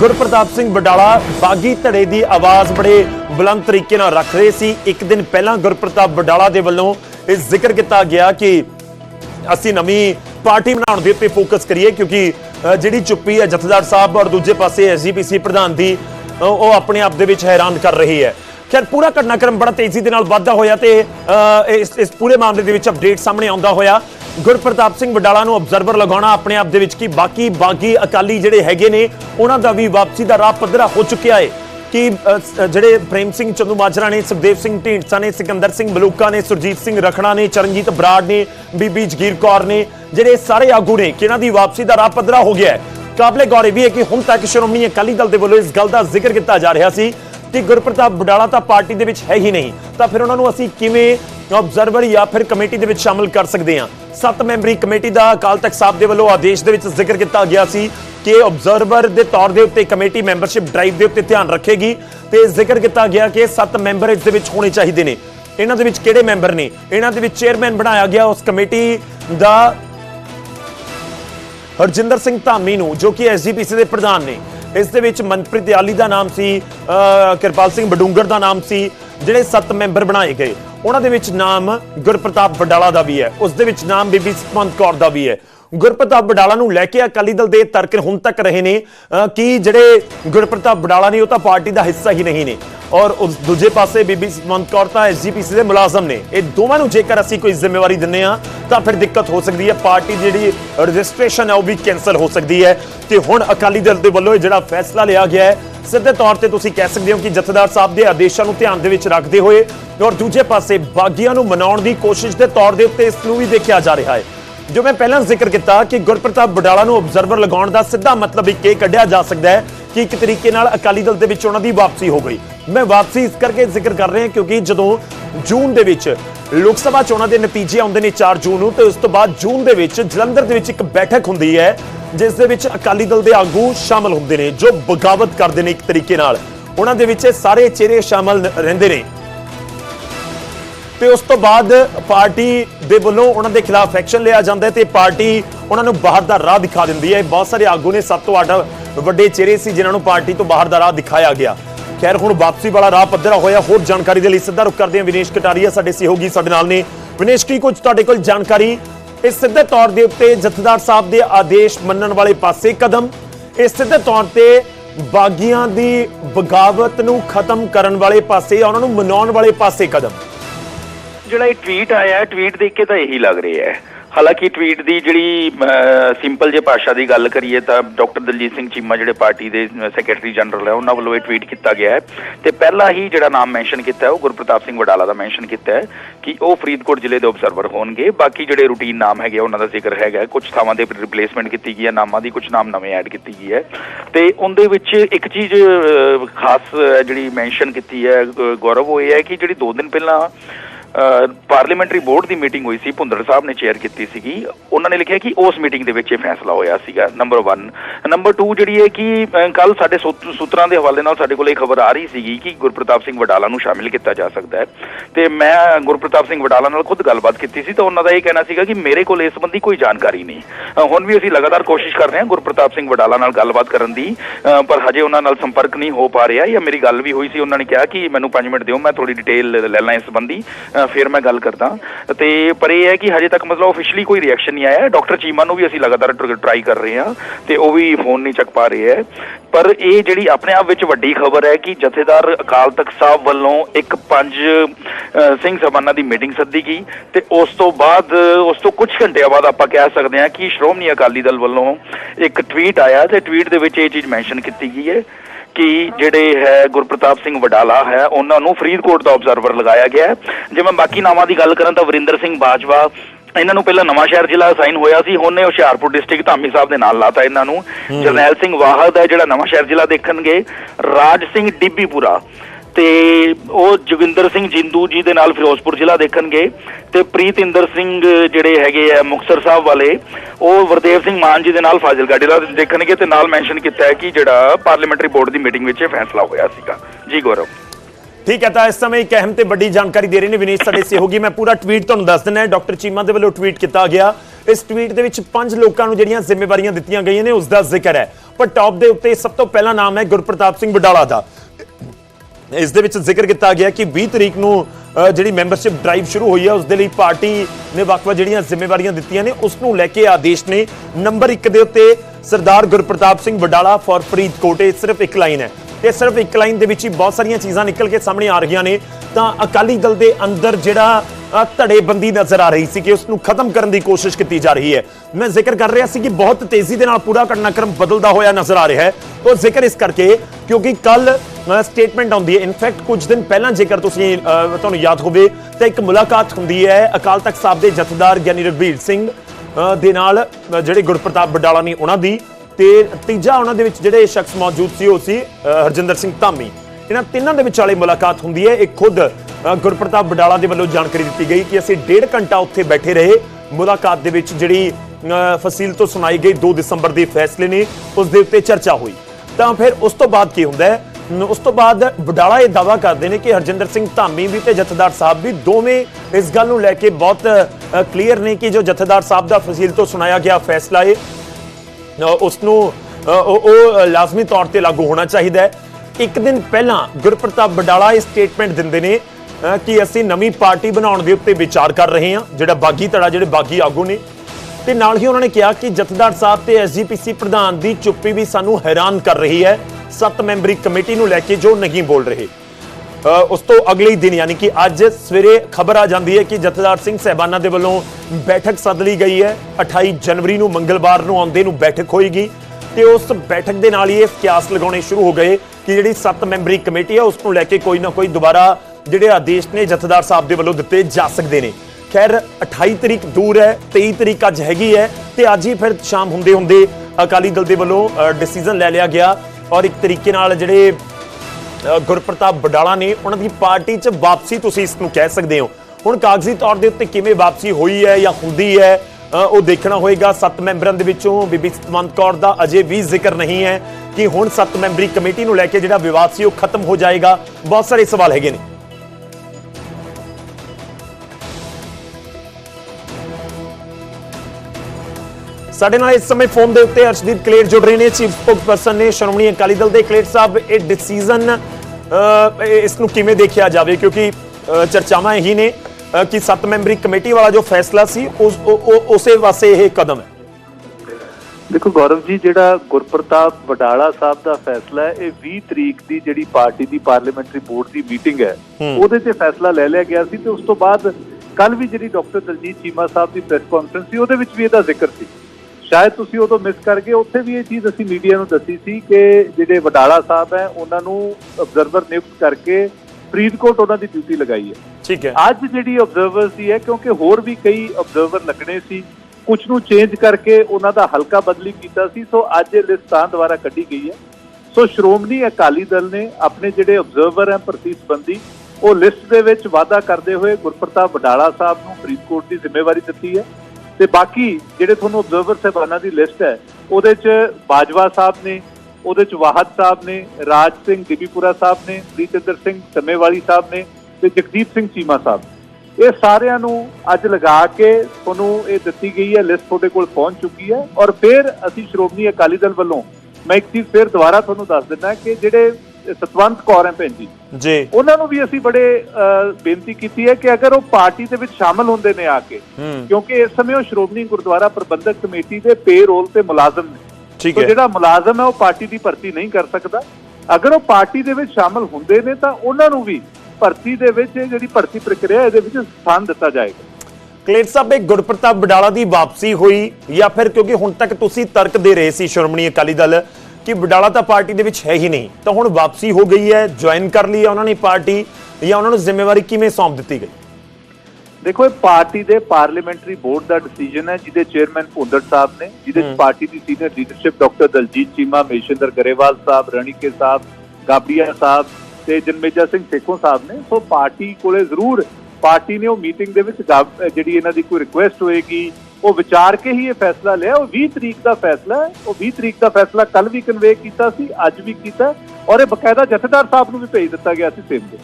ਗੁਰਪ੍ਰਤਾਪ ਸਿੰਘ ਬਡਾਲਾ ਬਾਗੀ ਧੜੇ ਦੀ ਆਵਾਜ਼ ਬੜੇ ਬੁਲੰਦ ਤਰੀਕੇ ਨਾਲ ਰੱਖ ਰਹੇ ਸੀ। ਇੱਕ ਦਿਨ ਪਹਿਲਾਂ ਗੁਰਪ੍ਰਤਾਪ ਬਡਾਲਾ ਦੇ ਵੱਲੋਂ ਇਹ ਜ਼ਿਕਰ ਕੀਤਾ ਗਿਆ ਕਿ ਅਸੀਂ ਨਵੀਂ ਪਾਰਟੀ ਬਣਾਉਣ ਦੇ ਉੱਤੇ ਫੋਕਸ ਕਰੀਏ ਕਿਉਂਕਿ ਜਿਹੜੀ ਚੁੱਪੀ ਹੈ ਜਥੇਦਾਰ ਸਾਹਿਬ ਔਰ ਦੂਜੇ ਪਾਸੇ ਐਸਜੀਪੀਸੀ ਪ੍ਰਧਾਨ ਦੀ ਉਹ ਆਪਣੇ ਆਪ ਦੇ ਵਿੱਚ ਹੈਰਾਨ ਕਰ ਰਹੀ ਹੈ। ਖੈਰ, ਪੂਰਾ ਘਟਨਾਕ੍ਰਮ ਬੜਾ ਤੇਜ਼ੀ ਦੇ ਨਾਲ ਵਾਧਾ ਹੋਇਆ ਤੇ ਇਸ ਇਸ ਪੂਰੇ ਮਾਮਲੇ ਦੇ ਵਿੱਚ ਅਪਡੇਟ ਸਾਹਮਣੇ ਆਉਂਦਾ ਹੋਇਆ। ਗੁਰਪ੍ਰਤਾਪ ਸਿੰਘ ਵਡਾਲਾ ਨੂੰ ਆਬਜ਼ਰਵਰ ਲਗਾਉਣਾ ਆਪਣੇ ਆਪ ਦੇ ਵਿੱਚ ਕੀ ਬਾਕੀ ਬਾਗੀ ਅਕਾਲੀ ਜਿਹੜੇ ਹੈਗੇ ਨੇ, ਉਹਨਾਂ ਦਾ ਵੀ ਵਾਪਸੀ ਦਾ ਰਾਹ ਪੱਧਰਾ ਹੋ ਚੁੱਕਿਆ ਹੈ। ਕਿ ਜਿਹੜੇ ਪ੍ਰੇਮ ਸਿੰਘ ਚੰਦੂ ਮਾਜਰਾ ਨੇ, ਸੁਖਦੇਵ ਸਿੰਘ ਢੀਂਡਸਾ ਨੇ, ਸਿਕੰਦਰ ਸਿੰਘ ਬਲੂਕਾ ਨੇ, ਸੁਰਜੀਤ ਸਿੰਘ ਰਖੜਾ ਨੇ, ਚਰਨਜੀਤ ਬਰਾੜ ਨੇ, ਬੀਬੀ ਜਗੀਰ ਕੌਰ ਨੇ, ਜਿਹੜੇ ਸਾਰੇ ਆਗੂ ਨੇ, ਕਿ ਇਹਨਾਂ ਦੀ ਵਾਪਸੀ ਦਾ ਰਾਹ ਪੱਧਰਾ ਹੋ ਗਿਆ ਹੈ। ਕਾਬਲੇ ਗੌਰ ਇਹ ਵੀ ਹੈ ਕਿ ਹੁਣ ਤੱਕ ਸ਼੍ਰੋਮਣੀ ਅਕਾਲੀ ਦਲ ਦੇ ਵੱਲੋਂ ਇਸ ਗੱਲ ਦਾ ਜ਼ਿਕਰ ਕੀਤਾ ਜਾ ਰਿਹਾ ਸੀ ਕਿ ਗੁਰਪ੍ਰਤਾਪ ਬਡਾਲਾ ਤਾਂ ਪਾਰਟੀ ਦੇ ਵਿੱਚ ਹੈ ਹੀ ਨਹੀਂ। ਤਾਂ ਫਿਰ ਉਹਨਾਂ ਨੂੰ ਅਸੀਂ ਕਿਵੇਂ ਆਬਜ਼ਰਵਰ ਜਾਂ ਫਿਰ ਕਮੇਟੀ ਦੇ ਵਿੱਚ ਸ਼ਾਮਲ ਕਰ ਸਕਦੇ ਹਾਂ? ਸੱਤ ਮੈਂਬਰੀ ਕਮੇਟੀ ਦਾ ਅਕਾਲ ਤਖਤ ਸਾਹਿਬ ਦੇ ਵੱਲੋਂ ਆਦੇਸ਼ ਦੇ ਵਿੱਚ ਜ਼ਿਕਰ ਕੀਤਾ ਗਿਆ ਸੀ ਕਿ ਆਬਜ਼ਰਵਰ ਦੇ ਤੌਰ ਦੇ ਉੱਤੇ ਕਮੇਟੀ ਮੈਂਬਰਸ਼ਿਪ ਡਰਾਈਵ ਦੇ ਉੱਤੇ ਧਿਆਨ ਰੱਖੇਗੀ ਤੇ ਜ਼ਿਕਰ ਕੀਤਾ ਗਿਆ ਕਿ ਸੱਤ ਮੈਂਬਰ ਇਸ ਦੇ ਵਿੱਚ ਹੋਣੇ ਚਾਹੀਦੇ ਨੇ। ਇਹਨਾਂ ਦੇ ਵਿੱਚ ਕਿਹੜੇ ਮੈਂਬਰ ਨੇ? ਇਹਨਾਂ ਦੇ ਵਿੱਚ ਚੇਅਰਮੈਨ ਬਣਾਇਆ ਗਿਆ ਉਸ ਕਮੇਟੀ ਦਾ ਹਰਜਿੰਦਰ ਸਿੰਘ ਧਾਮੀ ਨੂੰ, ਜੋ ਕਿ ਐਸਜੀਪੀਸੀ ਦੇ ਪ੍ਰਧਾਨ ਨੇ। ਇਸ ਦੇ ਵਿੱਚ ਮਨਪ੍ਰੀਤ ਯਾਲੀ ਦਾ ਨਾਮ ਸੀ ਅਹ ਕਿਰਪਾਲ ਸਿੰਘ ਬਡੂੰਗਰ ਦਾ ਨਾਮ ਸੀ, ਜਿਹੜੇ ਸੱਤ ਮੈਂਬਰ ਬਣਾਏ ਗਏ। ਉਹਨਾਂ ਦੇ ਵਿੱਚ ਨਾਮ ਗੁਰਪ੍ਰਤਾਪ ਵਡਾਲਾ ਦਾ ਵੀ ਹੈ, ਉਸ ਦੇ ਵਿੱਚ ਨਾਮ ਬੀਬੀ ਸਤਵੰਤ ਕੌਰ ਦਾ ਵੀ ਹੈ। ਗੁਰਪ੍ਰਤਾਪ ਬਡਾਲਾ ਨੂੰ ਲੈ ਕੇ ਅਕਾਲੀ ਦਲ ਦੇ ਤਰਕ ਹੁਣ ਤੱਕ ਰਹੇ ਨੇ। ਕਿ ਜਿਹੜੇ ਗੁਰਪ੍ਰਤਾਪ ਬਡਾਲਾ ਨੇ, ਉਹ ਤਾਂ ਪਾਰਟੀ ਦਾ ਹਿੱਸਾ ਹੀ ਨਹੀਂ ਨੇ। ਔਰ ਉਸ ਦੂਜੇ ਪਾਸੇ ਬੀਬੀ ਸਤਵੰਤ ਕੌਰ ਤਾਂ ਐਸਜੀਪੀਸੀ ਦੇ ਮੁਲਾਜ਼ਮ ਨੇ। ਇਹ ਦੋਵਾਂ ਨੂੰ ਜੇਕਰ ਅਸੀਂ ਕੋਈ ਜ਼ਿੰਮੇਵਾਰੀ ਦਿੰਨੇ ਆ ਤਾਂ ਫਿਰ ਦਿੱਕਤ ਹੋ ਸਕਦੀ ਹੈ। ਪਾਰਟੀ ਦੀ ਜਿਹੜੀ ਰਜਿਸਟ੍ਰੇਸ਼ਨ ਹੈ ਉਹ ਵੀ ਕੈਨਸਲ ਹੋ ਸਕਦੀ ਹੈ। ਤੇ ਹੁਣ ਅਕਾਲੀ ਦਲ ਦੇ ਵੱਲੋਂ ਇਹ ਜਿਹੜਾ ਫੈਸਲਾ ਲਿਆ ਗਿਆ ਹੈ, ਸਿੱਧੇ ਤੌਰ ਤੇ ਤੁਸੀਂ ਕਹਿ ਸਕਦੇ ਹੋ ਕਿ ਜਥੇਦਾਰ ਸਾਹਿਬ ਦੇ ਆਦੇਸ਼ਾਂ ਨੂੰ ਧਿਆਨ ਦੇ ਵਿੱਚ ਰੱਖਦੇ ਹੋਏ ਔਰ ਦੂਜੇ ਪਾਸੇ ਬਾਗੀਆਂ ਨੂੰ ਮਨਾਉਣ ਦੀ ਕੋਸ਼ਿਸ਼ ਦੇ ਤੌਰ ਦੇ ਉੱਤੇ ਇਸ ਨੂੰ ਵੀ ਦੇਖਿਆ ਜਾ ਰਿਹਾ ਹੈ। ਜੋ ਮੈਂ ਪਹਿਲਾਂ ਜ਼ਿਕਰ ਕੀਤਾ ਕਿ ਗੁਰਪ੍ਰਤਾਪ ਬਡਾਲਾ ਨੂੰ ਆਬਜ਼ਰਵਰ ਲਗਾਉਣ ਦਾ ਸਿੱਧਾ ਮਤਲਬ ਇੱਕ ਇਹ ਕੱਢਿਆ ਜਾ ਸਕਦਾ ਹੈ ਕਿ ਇੱਕ ਤਰੀਕੇ ਨਾਲ ਅਕਾਲੀ ਦਲ ਦੇ ਵਿੱਚ ਉਹਨਾਂ ਦੀ ਵਾਪਸੀ ਹੋ ਗਈ। ਮੈਂ ਵਾਪਸੀ ਇਸ ਕਰਕੇ ਜ਼ਿਕਰ ਕਰ ਰਿਹਾ ਕਿਉਂਕਿ ਜਦੋਂ ਜੂਨ ਦੇ ਵਿੱਚ ਲੋਕ ਸਭਾ ਚੋਣਾਂ ਦੇ ਨਤੀਜੇ ਆਉਂਦੇ ਨੇ 4 ਜੂਨ ਨੂੰ, ਤੇ ਉਸ ਤੋਂ ਬਾਅਦ ਜੂਨ ਦੇ ਵਿੱਚ ਜਲੰਧਰ ਦੇ ਵਿੱਚ ਇੱਕ ਬੈਠਕ ਹੁੰਦੀ ਹੈ, ਜਿਸ ਦੇ ਵਿੱਚ ਅਕਾਲੀ ਦਲ ਦੇ ਆਗੂ ਸ਼ਾਮਲ ਹੁੰਦੇ ਨੇ, ਜੋ ਬਗਾਵਤ ਕਰਦੇ ਨੇ ਇੱਕ ਤਰੀਕੇ ਨਾਲ। ਉਹਨਾਂ ਦੇ ਵਿੱਚ ਸਾਰੇ ਚਿਹਰੇ ਸ਼ਾਮਲ ਰਹਿੰਦੇ ਨੇ। ਤੇ ਉਸ ਤੋਂ ਬਾਅਦ ਪਾਰਟੀ ਦੇ ਵੱਲੋਂ ਉਹਨਾਂ ਦੇ ਖਿਲਾਫ ਐਕਸ਼ਨ ਲਿਆ ਜਾਂਦਾ ਹੈ ਤੇ ਪਾਰਟੀ ਉਹਨਾਂ ਨੂੰ ਬਾਹਰ ਦਾ ਰਾਹ ਦਿਖਾ ਦਿੰਦੀ ਹੈ। ਬਹੁਤ ਸਾਰੇ ਆਗੂ ਨੇ ਸੱਤ ਤੋਂ ਅੱਠ ਵੱਡੇ ਚਿਹਰੇ ਸੀ ਜਿਨ੍ਹਾਂ ਨੂੰ ਪਾਰਟੀ ਤੋਂ ਬਾਹਰ ਦਾ ਰਾਹ ਦਿਖਾਇਆ ਗਿਆ। ਖੈਰ, ਹੁਣ ਵਾਪਸੀ ਵਾਲਾ ਰਾਹ ਪੱਧਰਾ ਹੋਇਆ। ਹੋਰ ਜਾਣਕਾਰੀ ਦੇ ਲਈ ਸਿੱਧਾ ਰੁਕ ਕਰਦੇ ਹਾਂ। ਵਿਨੇਸ਼ ਕਟਾਰੀਆ ਸਾਡੇ ਸਹਿਯੋਗੀ ਸਾਡੇ ਨਾਲ ਨੇ। ਵਿਨੇਸ਼, ਕੀ ਕੁਝ ਤੁਹਾਡੇ ਕੋਲ ਜਾਣਕਾਰੀ? ਇਸ ਸਿੱਧੇ ਤੌਰ ਦੇ ਉੱਤੇ ਜਥੇਦਾਰ ਸਾਹਿਬ ਦੇ ਆਦੇਸ਼ ਮੰਨਣ ਵਾਲੇ ਪਾਸੇ ਕਦਮ। ਇਸ ਸਿੱਧੇ ਤੌਰ ਤੇ ਬਾਗੀਆਂ ਦੀ ਬਗਾਵਤ ਨੂੰ ਖਤਮ ਕਰਨ ਵਾਲੇ ਪਾਸੇ ਉਹਨਾਂ ਨੂੰ ਮਨਾਉਣ ਵਾਲੇ ਪਾਸੇ ਕਦਮ। ਜਿਹੜਾ ਇਹ ਟਵੀਟ ਆਇਆ ਟਵੀਟ ਦੇਖ ਕੇ ਤਾਂ ਇਹੀ ਲੱਗ ਰਿਹਾ ਹੈ। ਹਾਲਾਂਕਿ ਟਵੀਟ ਦੀ ਜਿਹੜੀ ਸਿੰਪਲ ਜੇ ਭਾਸ਼ਾ ਦੀ ਗੱਲ ਕਰੀਏ ਤਾਂ ਡਾਕਟਰ ਦਲਜੀਤ ਸਿੰਘ ਚੀਮਾ ਜਿਹੜੇ ਪਾਰਟੀ ਦੇ ਸੈਕਟਰੀ ਜਨਰਲ ਹੈ ਉਹਨਾਂ ਵੱਲੋਂ ਇਹ ਟਵੀਟ ਕੀਤਾ ਗਿਆ ਹੈ। ਤੇ ਪਹਿਲਾ ਹੀ ਜਿਹੜਾ ਨਾਮ ਮੈਂਸ਼ਨ ਕੀਤਾ ਹੈ ਉਹ ਗੁਰਪ੍ਰਤਾਪ ਸਿੰਘ ਵਡਾਲਾ ਦਾ ਮੈਂਸ਼ਨ ਕੀਤਾ ਹੈ ਕਿ ਉਹ ਫਰੀਦਕੋਟ ਜ਼ਿਲ੍ਹੇ ਦੇ ਆਬਜ਼ਰਵਰ ਹੋਣਗੇ। ਬਾਕੀ ਜਿਹੜੇ ਰੂਟੀਨ ਨਾਮ ਹੈਗੇ ਆ, ਉਹਨਾਂ ਦਾ ਜ਼ਿਕਰ ਹੈਗਾ। ਕੁਝ ਥਾਵਾਂ ਤੇ ਰਿਪਲੇਸਮੈਂਟ ਕੀਤੀ ਗਈ ਹੈ ਨਾਮਾਂ ਦੀ ਕੁਝ ਨਾਮ ਨਵੇਂ ਐਡ ਕੀਤੀ ਗਈ ਹੈ। ਤੇ ਉਹਦੇ ਵਿੱਚ ਇੱਕ ਚੀਜ਼ ਖਾਸ ਜਿਹੜੀ ਮੈਂਸ਼ਨ ਕੀਤੀ ਹੈ ਗੌਰਵ ਉਹ ਇਹ ਹੈ ਕਿ ਜਿਹੜੀ 2 ਦਿਨ ਪਹਿਲਾਂ ਪਾਰਲੀਮੈਂਟਰੀ ਬੋਰਡ ਦੀ ਮੀਟਿੰਗ ਹੋਈ ਸੀ, ਭੁੰਦੜ ਸਾਹਿਬ ਨੇ ਚੇਅਰ ਕੀਤੀ ਸੀਗੀ। ਉਹਨਾਂ ਨੇ ਲਿਖਿਆ ਕਿ ਉਸ ਮੀਟਿੰਗ ਦੇ ਵਿੱਚ ਇਹ ਫੈਸਲਾ ਹੋਇਆ ਸੀਗਾ ਨੰਬਰ 1 ਨੰਬਰ 2 ਜਿਹੜੀ ਹੈ ਕਿ ਕੱਲ ਸਾਡੇ ਸੂਤਰਾਂ ਦੇ ਹਵਾਲੇ ਨਾਲ ਸਾਡੇ ਕੋਲ ਇਹ ਖਬਰ ਆ ਰਹੀ ਸੀਗੀ ਕਿ ਗੁਰਪ੍ਰਤਾਪ ਸਿੰਘ ਵਡਾਲਾ ਨੂੰ ਸ਼ਾਮਿਲ ਕੀਤਾ ਜਾ ਸਕਦਾ ਹੈ। ਤੇ ਮੈਂ ਗੁਰਪ੍ਰਤਾਪ ਸਿੰਘ ਵਡਾਲਾ ਨਾਲ ਖੁਦ ਗੱਲਬਾਤ ਕੀਤੀ ਸੀ ਤਾਂ ਉਹਨਾਂ ਦਾ ਇਹ ਕਹਿਣਾ ਸੀਗਾ ਕਿ ਮੇਰੇ ਕੋਲ ਇਸ ਸੰਬੰਧੀ ਕੋਈ ਜਾਣਕਾਰੀ ਨਹੀਂ। ਹੁਣ ਵੀ ਅਸੀਂ ਲਗਾਤਾਰ ਕੋਸ਼ਿਸ਼ ਕਰ ਰਹੇ ਹਾਂ ਗੁਰਪ੍ਰਤਾਪ ਸਿੰਘ ਵਡਾਲਾ ਨਾਲ ਗੱਲਬਾਤ ਕਰਨ ਦੀ ਪਰ ਹਜੇ ਉਹਨਾਂ ਨਾਲ ਸੰਪਰਕ ਨਹੀਂ ਹੋ ਪਾ ਰਿਹਾ ਜਾਂ ਮੇਰੀ ਗੱਲ ਵੀ ਹੋਈ ਸੀ, ਉਹਨਾਂ ਨੇ ਕਿਹਾ ਕਿ ਮੈਨੂੰ 5 ਮਿੰਟ ਦਿਓ, ਮੈਂ ਥੋੜੀ ਡਿਟੇਲ ਲੈ ਲਾਂ ਇਸ ਸੰਬੰਧੀ। ਫਿਰ ਮੈਂ ਗੱਲ ਕਰਦਾ। ਤੇ ਪਰ ਇਹ ਹੈ ਕਿ ਹਜੇ ਤੱਕ ਮਤਲਬ ਆਫੀਸ਼ੀਅਲੀ ਕੋਈ ਰਿਐਕਸ਼ਨ ਨਹੀਂ ਆਇਆ। ਡਾਕਟਰ ਚੀਮਾ ਨੂੰ ਵੀ ਅਸੀਂ ਲਗਾਤਾਰ ਟਰਾਈ ਕਰ ਰਹੇ ਹਾਂ ਤੇ ਉਹ ਵੀ ਫੋਨ ਨਹੀਂ ਚੱਕ ਪਾ ਰਹੇ ਹੈ। ਪਰ ਇਹ ਜਿਹੜੀ ਆਪਣੇ ਆਪ ਵਿੱਚ ਵੱਡੀ ਖਬਰ ਹੈ ਕਿ ਜਥੇਦਾਰ ਅਕਾਲ ਤਖਤ ਸਾਹਿਬ ਵੱਲੋਂ ਇੱਕ ਪੰਜ ਸਿੰਘ ਸਭਾਨਾਂ ਦੀ ਮੀਟਿੰਗ ਸੱਦੀ ਗਈ ਤੇ ਉਸ ਤੋਂ ਬਾਅਦ, ਉਸ ਤੋਂ ਕੁਝ ਘੰਟਿਆਂ ਬਾਅਦ ਆਪਾਂ ਕਹਿ ਸਕਦੇ ਹਾਂ ਕਿ ਸ਼੍ਰੋਮਣੀ ਅਕਾਲੀ ਦਲ ਵੱਲੋਂ ਇੱਕ ਟਵੀਟ ਆਇਆ ਤੇ ਟਵੀਟ ਦੇ ਵਿੱਚ ਇਹ ਚੀਜ਼ ਮੈਂਸ਼ਨ ਕੀਤੀ ਗਈ ਹੈ। ਕਿ ਜਿਹੜੇ ਹੈ ਗੁਰਪ੍ਰਤਾਪ ਸਿੰਘ ਵਡਾਲਾ ਹੈ ਉਹਨਾਂ ਨੂੰ ਫਰੀਦਕੋਟ ਦਾ ਆਬਜ਼ਰਵਰ ਲਗਾਇਆ ਗਿਆ ਹੈ। ਜੇ ਮੈਂ ਬਾਕੀ ਨਾਵਾਂ ਦੀ ਗੱਲ ਕਰਾਂ ਤਾਂ ਵਰਿੰਦਰ ਸਿੰਘ ਬਾਜਵਾ ਇਹਨਾਂ ਨੂੰ ਪਹਿਲਾਂ ਨਵਾਂ ਸ਼ਹਿਰ ਜ਼ਿਲ੍ਹਾ ਅਸਾਈਨ ਹੋਇਆ ਸੀ ਹੁਣ ਇਹ ਹੁਸ਼ਿਆਰਪੁਰ ਡਿਸਟ੍ਰਿਕਟ ਧਾਮੀ ਸਾਹਿਬ ਦੇ ਨਾਲ ਲਾਤਾ ਇਹਨਾਂ ਨੂੰ। ਜਰਨੈਲ ਸਿੰਘ ਵਾਹਦ ਹੈ ਜਿਹੜਾ ਨਵਾਂ ਸ਼ਹਿਰ ਜ਼ਿਲ੍ਹਾ ਦੇਖਣਗੇ। ਰਾਜ ਸਿੰਘ ਡਿੱਬੀਪੁਰਾ ਤੇ ਉਹ ਜੋਗਿੰਦਰ ਸਿੰਘ ਜਿੰਦੂ ਜੀ ਦੇ ਨਾਲ ਫਿਰੋਜ਼ਪੁਰ ਜ਼ਿਲ੍ਹਾ ਦੇਖਣਗੇ ਤੇ ਪ੍ਰੀਤਿੰਦਰ ਸਿੰਘ ਜਿਹੜੇ ਹੈਗੇ ਆ ਮੁਕਤਸਰ ਸਾਹਿਬ ਵਾਲੇ, ਉਹ ਵਰਦੇਵ ਸਿੰਘ ਮਾਨ ਜੀ ਦੇ ਨਾਲ ਫਾਜ਼ਿਲਕਾ ਜ਼ਿਲ੍ਹਾ ਦੇਖਣਗੇ ਤੇ ਨਾਲ ਮੈਂਸ਼ਨ ਕੀਤਾ ਹੈ ਕਿ ਜਿਹੜਾ ਪਾਰਲੀਮੈਂਟਰੀ ਬੋਰਡ ਦੀ ਮੀਟਿੰਗ ਵਿੱਚ ਇਹ ਫੈਸਲਾ ਹੋਇਆ ਸੀਗਾ। ਜੀ ਗੌਰਵ। ਠੀਕ ਹੈ, ਤਾਂ ਇਸ ਸਮੇਂ ਇੱਕ ਅਹਿਮ ਤੇ ਵੱਡੀ ਜਾਣਕਾਰੀ ਦੇ ਰਹੇ ਨੇ ਵਿਨੇਸ਼, ਸਾਡੇ ਸਹਿਯੋਗੀ ਮੈਂ ਪੂਰਾ ਟਵੀਟ ਤੁਹਾਨੂੰ ਦੱਸ ਦਿੰਦਾ, ਡਾਕਟਰ ਚੀਮਾ ਦੇ ਵੱਲੋਂ ਟਵੀਟ ਕੀਤਾ ਗਿਆ। ਇਸ ਟਵੀਟ ਦੇ ਵਿੱਚ ਪੰਜ ਲੋਕਾਂ ਨੂੰ ਜਿਹੜੀਆਂ ਜ਼ਿੰਮੇਵਾਰੀਆਂ ਦਿੱਤੀਆਂ ਗਈਆਂ ਨੇ, ਉਸ ਦਾ ਜ਼ਿਕਰ ਹੈ। ਪਰ ਟੌਪ ਦੇ ਉੱਤੇ ਸਭ ਤੋਂ ਪਹਿਲਾ ਨਾਮ ਹੈ ਗੁਰਪ੍ਰਤਾਪ ਸਿੰਘ ਬਡਾਲਾ ਦਾ। ਇਸ ਦੇ ਵਿੱਚ ਜ਼ਿਕਰ ਕੀਤਾ ਗਿਆ ਕਿ 20 ਤਰੀਕ ਨੂੰ ਜਿਹੜੀ ਮੈਂਬਰਸ਼ਿਪ ਡਰਾਈਵ ਸ਼ੁਰੂ ਹੋਈ ਹੈ ਉਸ ਦੇ ਲਈ ਪਾਰਟੀ ਨੇ ਵੱਖ-ਵੱਖ ਜਿਹੜੀਆਂ ਜ਼ਿੰਮੇਵਾਰੀਆਂ ਦਿੱਤੀਆਂ ਨੇ, ਉਸ ਨੂੰ ਲੈ ਕੇ ਆਦੇਸ਼ ਨੇ ਨੰਬਰ 1 ਦੇ ਉੱਤੇ ਸਰਦਾਰ ਗੁਰਪ੍ਰਤਾਪ ਸਿੰਘ ਵਡਾਲਾ ਫॉर ਫਰੀਦਕੋਟ, ਇਹ ਸਿਰਫ ਇੱਕ ਲਾਈਨ ਹੈ। ਤੇ ਸਿਰਫ ਇੱਕ ਲਾਈਨ ਦੇ ਵਿੱਚ ਹੀ ਬਹੁਤ ਸਾਰੀਆਂ ਚੀਜ਼ਾਂ ਨਿਕਲ ਕੇ ਸਾਹਮਣੇ ਆ ਰਹੀਆਂ ਨੇ। ਤਾਂ ਅਕਾਲੀ ਦਲ ਦੇ ਅੰਦਰ ਜਿਹੜਾ ਧੜੇਬੰਦੀ ਨਜ਼ਰ ਆ ਰਹੀ ਸੀ ਕਿ ਉਸ ਨੂੰ ਖਤਮ ਕਰਨ ਦੀ ਕੋਸ਼ਿਸ਼ ਕੀਤੀ ਜਾ ਰਹੀ ਹੈ। ਮੈਂ ਜ਼ਿਕਰ ਕਰ ਰਿਹਾ ਸੀ ਕਿ ਬਹੁਤ ਤੇਜ਼ੀ ਦੇ ਨਾਲ ਪੂਰਾ ਘਟਨਾਕ੍ਰਮ ਬਦਲਦਾ ਹੋਇਆ ਨਜ਼ਰ ਆ ਰਿਹਾ ਹੈ। ਉਹ ਜ਼ਿਕਰ ਇਸ ਕਰਕੇ ਕਿਉਂਕਿ ਕੱਲ ਸਟੇਟਮੈਂਟ ਆਉਂਦੀ ਹੈ। ਇਨਫੈਕਟ ਕੁਝ ਦਿਨ ਪਹਿਲਾਂ ਜੇਕਰ ਤੁਸੀਂ ਤੁਹਾਨੂੰ ਯਾਦ ਹੋਵੇ, ਤਾਂ ਇੱਕ ਮੁਲਾਕਾਤ ਹੁੰਦੀ ਹੈ ਅਕਾਲ ਤਖਤ ਸਾਹਿਬ ਦੇ ਜਥੇਦਾਰ ਗਿਆਨੀ ਰਘਬੀਰ ਸਿੰਘ ਦੇ ਨਾਲ ਜਿਹੜੇ ਗੁਰਪ੍ਰਤਾਪ ਬਡਾਲਾ ਨੇ ਉਹਨਾਂ ਦੀ ਤੇ ਤੀਜਾ ਉਹਨਾਂ ਦੇ ਵਿੱਚ ਜਿਹੜੇ ਸ਼ਖਸ ਮੌਜੂਦ ਸੀ, ਉਹ ਸੀ ਹਰਜਿੰਦਰ ਸਿੰਘ ਧਾਮੀ। ਇਹਨਾਂ ਤਿੰਨਾਂ ਦੇ ਵਿਚਾਲੇ ਮੁਲਾਕਾਤ ਹੁੰਦੀ ਹੈ। ਇਹ ਖੁਦ ਗੁਰਪ੍ਰਤਾਪ ਬਡਾਲਾ ਦੇ ਵੱਲੋਂ ਜਾਣਕਾਰੀ ਦਿੱਤੀ ਗਈ ਕਿ ਅਸੀਂ ਡੇਢ ਘੰਟਾ ਉੱਥੇ ਬੈਠੇ ਰਹੇ। ਮੁਲਾਕਾਤ ਦੇ ਵਿੱਚ ਜਿਹੜੀ ਫਸੀਲ ਤੋਂ ਸੁਣਾਈ ਗਈ 2 ਦਸੰਬਰ ਦੇ ਫੈਸਲੇ ਨੇ ਉਸ ਦੇ ਉੱਤੇ ਚਰਚਾ ਹੋਈ। ਤਾਂ ਫਿਰ ਉਸ ਤੋਂ ਬਾਅਦ ਕੀ ਹੁੰਦਾ ਹੈ? ਉਸ ਤੋਂ ਬਾਅਦ ਬਡਾਲਾ ਇਹ ਦਾਵਾ ਕਰਦੇ ਨੇ ਕਿ ਹਰਜਿੰਦਰ ਸਿੰਘ ਧਾਮੀ ਵੀ ਤੇ ਜਥੇਦਾਰ ਸਾਹਿਬ ਵੀ ਦੋਵੇਂ ਇਸ ਗੱਲ ਨੂੰ ਲੈ ਕੇ ਬਹੁਤ ਕਲੀਅਰ ਨੇ ਕਿ ਜੋ ਜਥੇਦਾਰ ਸਾਹਿਬ ਦਾ ਫਸੀਲ ਤੋਂ ਸੁਣਾਇਆ ਗਿਆ ਫੈਸਲਾ ਹੈ ਅ, ਉਸ ਨੂੰ ਉਹ ਲਾਜ਼ਮੀ ਤੌਰ ਤੇ ਲਾਗੂ ਹੋਣਾ ਚਾਹੀਦਾ ਹੈ। ਇੱਕ ਦਿਨ ਪਹਿਲਾਂ ਗੁਰਪ੍ਰਤਾਪ ਬਡਾਲਾ ਇਹ ਸਟੇਟਮੈਂਟ ਦਿੰਦੇ ਨੇ ਕਿ ਅਸੀਂ ਨਵੀਂ ਪਾਰਟੀ ਬਣਾਉਣ ਦੇ ਉੱਤੇ ਵਿਚਾਰ ਕਰ ਰਹੇ ਹਾਂ, ਜਿਹੜਾ ਬਾਗੀ ਧੜਾ, ਜਿਹੜੇ ਬਾਗੀ ਆਗੂ ਨੇ। ਤੇ ਨਾਲ ਹੀ ਉਹਨਾਂ ਨੇ ਕਿਹਾ ਕਿ ਜਥੇਦਾਰ ਸਾਹਿਬ ਤੇ ਐਸਜੀਪੀਸੀ ਪ੍ਰਧਾਨ ਦੀ ਚੁੱਪੀ ਵੀ ਸਾਨੂੰ ਹੈਰਾਨ ਕਰ ਰਹੀ ਹੈ। ਸੱਤ ਮੈਂਬਰੀ ਕਮੇਟੀ ਨੂੰ ਲੈ ਕੇ ਜੋ ਨਹੀਂ ਬੋਲ ਰਹੇ। ਉਸ ਤੋਂ ਅਗਲੇ ਦਿਨ, ਯਾਨੀ ਕਿ ਅੱਜ ਸਵੇਰੇ ਖਬਰ ਆ ਜਾਂਦੀ ਹੈ ਕਿ ਜਥੇਦਾਰ ਸਿੰਘ ਸਹਿਬਾਨਾਂ ਦੇ ਵੱਲੋਂ ਬੈਠਕ ਸੱਦ ਲਈ ਗਈ ਹੈ। 28 ਜਨਵਰੀ ਨੂੰ ਮੰਗਲਵਾਰ ਨੂੰ ਆਉਂਦੇ ਨੂੰ ਬੈਠਕ ਹੋਏਗੀ। ਤੇ ਉਸ ਬੈਠਕ ਦੇ ਨਾਲ ਹੀ ਇਹ ਕਿਆਸ ਲਗਾਉਣੇ ਸ਼ੁਰੂ ਹੋ ਗਏ ਕਿ ਜਿਹੜੀ 7 ਮੈਂਬਰੀ ਕਮੇਟੀ ਹੈ ਉਸ ਨੂੰ ਲੈ ਕੇ ਕੋਈ ਨਾ ਕੋਈ ਦੁਬਾਰਾ ਜਿਹੜੇ ਆਦੇਸ਼ ਨੇ ਜਥੇਦਾਰ ਸਾਹਿਬ ਦੇ ਵੱਲੋਂ ਦਿੱਤੇ ਜਾ ਸਕਦੇ ਨੇ। ਖੈਰ 28 ਤਰੀਕ ਦੂਰ ਹੈ 23 ਤਰੀਕ ਅੱਜ ਹੈਗੀ ਹੈ ਤੇ ਅੱਜ ਹੀ ਫਿਰ ਸ਼ਾਮ ਹੁੰਦੇ ਹੁੰਦੇ ਅਕਾਲੀ ਦਲ ਦੇ ਵੱਲੋਂ ਡਿਸੀਜਨ ਲੈ ਲਿਆ ਗਿਆ ਔਰ ਇੱਕ ਤਰੀਕੇ ਨਾਲ ਜਿਹੜੇ ਗੁਰਪ੍ਰਤਾਪ ਬਡਾਲਾ ਨੇ ਉਹਨਾਂ ਦੀ ਪਾਰਟੀ 'ਚ ਵਾਪਸੀ ਤੁਸੀਂ ਇਸ ਨੂੰ ਕਹਿ ਸਕਦੇ ਹੋ। ਹੁਣ ਕਾਗਜ਼ੀ ਤੌਰ ਦੇ ਉੱਤੇ ਕਿਵੇਂ ਵਾਪਸੀ ਹੋਈ ਹੈ ਜਾਂ ਹੁੰਦੀ ਹੈ ਉਹ ਦੇਖਣਾ ਹੋਏਗਾ। ਸੱਤ ਮੈਂਬਰਾਂ ਦੇ ਵਿੱਚੋਂ ਬੀਬੀ ਸਤਵੰਤ ਕੌਰ ਦਾ ਅਜੇ ਵੀ ਜ਼ਿਕਰ ਨਹੀਂ ਹੈ ਕਿ ਹੁਣ ਸੱਤ ਮੈਂਬਰੀ ਕਮੇਟੀ ਨੂੰ ਲੈ ਕੇ ਜਿਹੜਾ ਵਿਵਾਦ ਸੀ ਉਹ ਖਤਮ ਹੋ ਜਾਏਗਾ। ਬਹੁਤ ਸਾਰੇ ਸਵਾਲ ਹੈਗੇ ਨੇ। ਸਾਡੇ ਨਾਲ ਇਸ ਸਮੇਂ ਫੋਨ ਦੇ ਉੱਤੇ ਅਰਸ਼ਦੀਪ ਕਲੇਰ ਜੁੜ ਰਹੇ ਨੇ ਚੀਫ ਸਪੋਕਸਪਰਸਨ ਨੇ ਸ਼੍ਰੋਮਣੀ ਅਕਾਲੀ ਦਲ ਦੇ ਕਲੇਰ ਸਾਹਿਬ ਇਹ ਡਿਸੀਜਨ ਇਸ ਨੂੰ ਕਿਵੇਂ ਦੇਖਿਆ ਜਾਵੇ? ਕਿਉਂਕਿ ਚਰਚਾਵਾਂ ਇਹੀ ਨੇ ਕਿ ਸੱਤ ਮੈਂਬਰੀ ਕਮੇਟੀ ਵਾਲਾ ਜੋ ਫੈਸਲਾ ਸੀ ਉਸ ਉਸੇ ਵਾਸਤੇ ਇਹ ਕਦਮ ਹੈ। ਦੇਖੋ ਗੌਰਵ ਜੀ ਜਿਹੜਾ ਗੁਰਪ੍ਰਤਾਪ ਵਡਾਲਾ ਸਾਹਿਬ ਦਾ ਫੈਸਲਾ ਹੈ ਇਹ 20 ਤਰੀਕ ਦੀ ਜਿਹੜੀ ਪਾਰਟੀ ਦੀ ਪਾਰਲੀਮੈਂਟਰੀ ਬੋਰਡ ਦੀ ਮੀਟਿੰਗ ਹੈ ਉਹਦੇ ਤੇ ਫੈਸਲਾ ਲੈ ਲਿਆ ਗਿਆ ਸੀ ਤੇ ਉਸ ਤੋਂ ਬਾਅਦ ਕੱਲ ਵੀ ਜਿਹੜੀ ਡਾਕਟਰ ਦਲਜੀਤ ਚੀਮਾ ਸਾਹਿਬ ਦੀ ਪ੍ਰੈਸ ਕਾਨਫਰੰਸ ਸੀ ਉਹਦੇ ਵਿੱਚ ਵੀ ਇਹਦਾ ਜ਼ਿਕਰ ਸੀ। ਸ਼ਾਇਦ ਤੁਸੀਂ ਉਦੋਂ ਮਿਸ ਕਰ ਗਏ ਉੱਥੇ ਵੀ ਇਹ ਚੀਜ਼ ਅਸੀਂ ਮੀਡੀਆ ਨੂੰ ਦੱਸੀ ਸੀ ਕਿ ਜਿਹੜੇ ਵਡਾਲਾ ਸਾਹਿਬ ਹੈ ਉਹਨਾਂ ਨੂੰ ਅਬਜ਼ਰਵਰ ਨਿਯੁਕਤ ਕਰਕੇ ਫਰੀਦਕੋਟ ਉਹਨਾਂ ਦੀ ਡਿਊਟੀ ਲਗਾਈ ਹੈ। ਠੀਕ ਹੈ। ਅੱਜ ਜਿਹੜੀ ਆਬਜ਼ਰਵਰ ਸੀ ਹੈ ਕਿਉਂਕਿ ਹੋਰ ਵੀ ਕਈ ਆਬਜ਼ਰਵਰ ਲੱਗਣੇ ਸੀ ਕੁਝ ਨੂੰ ਚੇਂਜ ਕਰਕੇ ਉਹਨਾਂ ਦਾ ਹਲਕਾ ਬਦਲੀ ਕੀਤਾ ਸੀ ਸੋ ਅੱਜ ਇਹ ਲਿਸਟ ਤਾਂ ਦੁਬਾਰਾ ਕੱਢੀ ਗਈ ਹੈ। ਸੋ ਸ਼੍ਰੋਮਣੀ ਅਕਾਲੀ ਦਲ ਨੇ ਆਪਣੇ ਜਿਹੜੇ ਆਬਜ਼ਰਵਰ ਹੈ ਭਰਤੀ ਸੰਬੰਧੀ ਉਹ ਲਿਸਟ ਦੇ ਵਿੱਚ ਵਾਅਦਾ ਕਰਦੇ ਹੋਏ ਗੁਰਪ੍ਰਤਾਪ ਵਡਾਲਾ ਸਾਹਿਬ ਨੂੰ ਫਰੀਦਕੋਟ ਦੀ ਜ਼ਿੰਮੇਵਾਰੀ ਦਿੱਤੀ ਹੈ। ਤੇ ਬਾਕੀ ਜਿਹੜੇ ਤੁਹਾਨੂੰ ਆਬਜ਼ਰਵਰ ਸਾਹਿਬਾਨਾਂ ਦੀ ਲਿਸਟ ਹੈ, ਉਹਦੇ 'ਚ ਬਾਜਵਾ ਸਾਹਿਬ ਨੇ, ਉਹਦੇ 'ਚ ਵਾਹਦ ਸਾਹਿਬ ਨੇ, ਰਾਜ ਸਿੰਘ ਦੀਪੀਪੁਰਾ ਸਾਹਿਬ ਨੇ, ਪ੍ਰੀਤਿੰਦਰ ਸਿੰਘ ਧੰਮੇਵਾਲੀ ਸਾਹਿਬ ਨੇ ਤੇ ਜਗਦੀਪ ਸਿੰਘ ਚੀਮਾ ਸਾਹਿਬ ਇਹ ਸਾਰਿਆਂ ਨੂੰ ਅੱਜ ਲਗਾ ਕੇ ਤੁਹਾਨੂੰ ਇਹ ਦਿੱਤੀ ਗਈ ਹੈ ਲਿਸਟ ਤੁਹਾਡੇ ਕੋਲ ਪਹੁੰਚ ਚੁੱਕੀ ਹੈ। ਔਰ ਫਿਰ ਅਸੀਂ ਸ਼੍ਰੋਮਣੀ ਅਕਾਲੀ ਦਲ ਵੱਲੋਂ ਮੈਂ ਇੱਕ ਚੀਜ਼ ਫਿਰ ਦੁਬਾਰਾ ਤੁਹਾਨੂੰ ਦੱਸ ਦਿੰਦਾ ਕਿ ਜਿਹੜੇ ਸਤਵੰਤ ਕੌਰ ਹੈ ਭੈਣ ਜੀ। ਜੀ। ਉਹਨਾਂ ਨੂੰ ਵੀ ਅਸੀਂ ਬੜੇ ਬੇਨਤੀ ਕੀਤੀ ਹੈ ਕਿ ਅਗਰ ਉਹ ਪਾਰਟੀ ਦੇ ਵਿੱਚ ਸ਼ਾਮਲ ਹੁੰਦੇ ਨੇ ਆ ਕੇ ਕਿਉਂਕਿ ਇਸ ਸਮੇਂ ਉਹ ਸ਼੍ਰੋਮਣੀ ਗੁਰਦੁਆਰਾ ਪ੍ਰਬੰਧਕ ਕਮੇਟੀ ਦੇ ਪੇਰੋਲ ਤੇ ਮੁਲਾਜ਼ਮ ਨੇ। ਠੀਕ ਹੈ। ਜਿਹੜਾ ਮੁਲਾਜ਼ਮ ਹੈ ਉਹ ਪਾਰਟੀ ਦੀ ਭਰਤੀ ਨਹੀਂ ਕਰ ਸਕਦਾ। ਅਗਰ ਉਹ ਪਾਰਟੀ ਦੇ ਵਿੱਚ ਸ਼ਾਮਲ ਹੁੰਦੇ ਨੇ ਤਾਂ ਉਹਨਾਂ ਨੂੰ ਵੀ ਭਰਤੀ ਦੇ ਵਿੱਚ ਜਿਹੜੀ ਭਰਤੀ ਪ੍ਰਕਿਰਿਆ ਇਹਦੇ ਵਿੱਚ ਸਥਾਨ ਦਿੱਤਾ ਜਾਏਗਾ। ਕਲੇਟ ਸਾਹਿਬ ਇਹ ਗੁਰਪ੍ਰਤਾਪ ਬਡਾਲਾ ਦੀ ਵਾਪਸੀ ਹੋਈ ਜਾਂ ਫਿਰ ਕਿਉਂਕਿ ਹੁਣ ਤੱਕ ਤੁਸੀਂ ਤਰਕ ਦੇ ਰਹੇ ਸੀ ਸ਼੍ਰੋਮਣੀ ਅਕਾਲੀ ਦਲ ਕਿ ਬਡਾਲਾ ਤਾਂ ਪਾਰਟੀ ਦੇ ਵਿੱਚ ਹੈ ਹੀ ਨਹੀਂ ਤਾਂ ਹੁਣ ਵਾਪਸੀ ਹੋ ਗਈ ਹੈ ਜੁਆਇਨ ਕਰ ਲਈ ਹੈ ਉਹਨਾਂ ਨੇ ਪਾਰਟੀ ਜਾਂ ਉਹਨਾਂ ਨੂੰ ਜ਼ਿੰਮੇਵਾਰੀ ਕਿਵੇਂ ਸੌਂਪ ਦਿੱਤੀ ਗਈ? ਦੇਖੋ ਇਹ ਪਾਰਟੀ ਦੇ ਪਾਰਲੀਮੈਂਟਰੀ ਬੋਰਡ ਦਾ ਡਿਸੀਜਨ ਹੈ ਜਿਹਦੇ ਚੇਅਰਮੈਨ ਭੁੰਦੜ ਸਾਹਿਬ ਨੇ ਜਿਹਦੇ ਪਾਰਟੀ ਦੀ senior leadership doctor Daljit Cheema Maheshinder Grewal Sahib Ranike Sahib Gabria Sahib ਤੇ ਜਨਮੇਜਾ ਸਿੰਘ ਸੇਖੋਂ ਸਾਹਿਬ ਨੇ। ਸੋ ਪਾਰਟੀ ਕੋਲੇ ਜ਼ਰੂਰ ਪਾਰਟੀ ਨੇ ਉਹ ਮੀਟਿੰਗ ਦੇ ਵਿੱਚ ਜਿਹੜੀ ਇਹਨਾਂ ਦੀ ਕੋਈ ਰਿਕੁਐਸਟ ਹੋਏਗੀ ਉਹ ਵਿਚਾਰ ਕੇ ਹੀ ਇਹ ਫੈਸਲਾ ਲਿਆ। ਉਹ 20 ਤਰੀਕ ਦਾ ਫੈਸਲਾ ਹੈ। ਉਹ 20 ਤਰੀਕ ਦਾ ਫੈਸਲਾ ਕੱਲ ਵੀ ਕਨਵੇ ਕੀਤਾ ਸੀ ਅੱਜ ਵੀ ਕੀਤਾ ਔਰ ਇਹ ਬਕਾਇਦਾ ਜਥੇਦਾਰ ਸਾਹਿਬ ਨੂੰ ਵੀ ਭੇਜ ਦਿੱਤਾ ਗਿਆ ਸੀ ਸੇਮ ਦੇ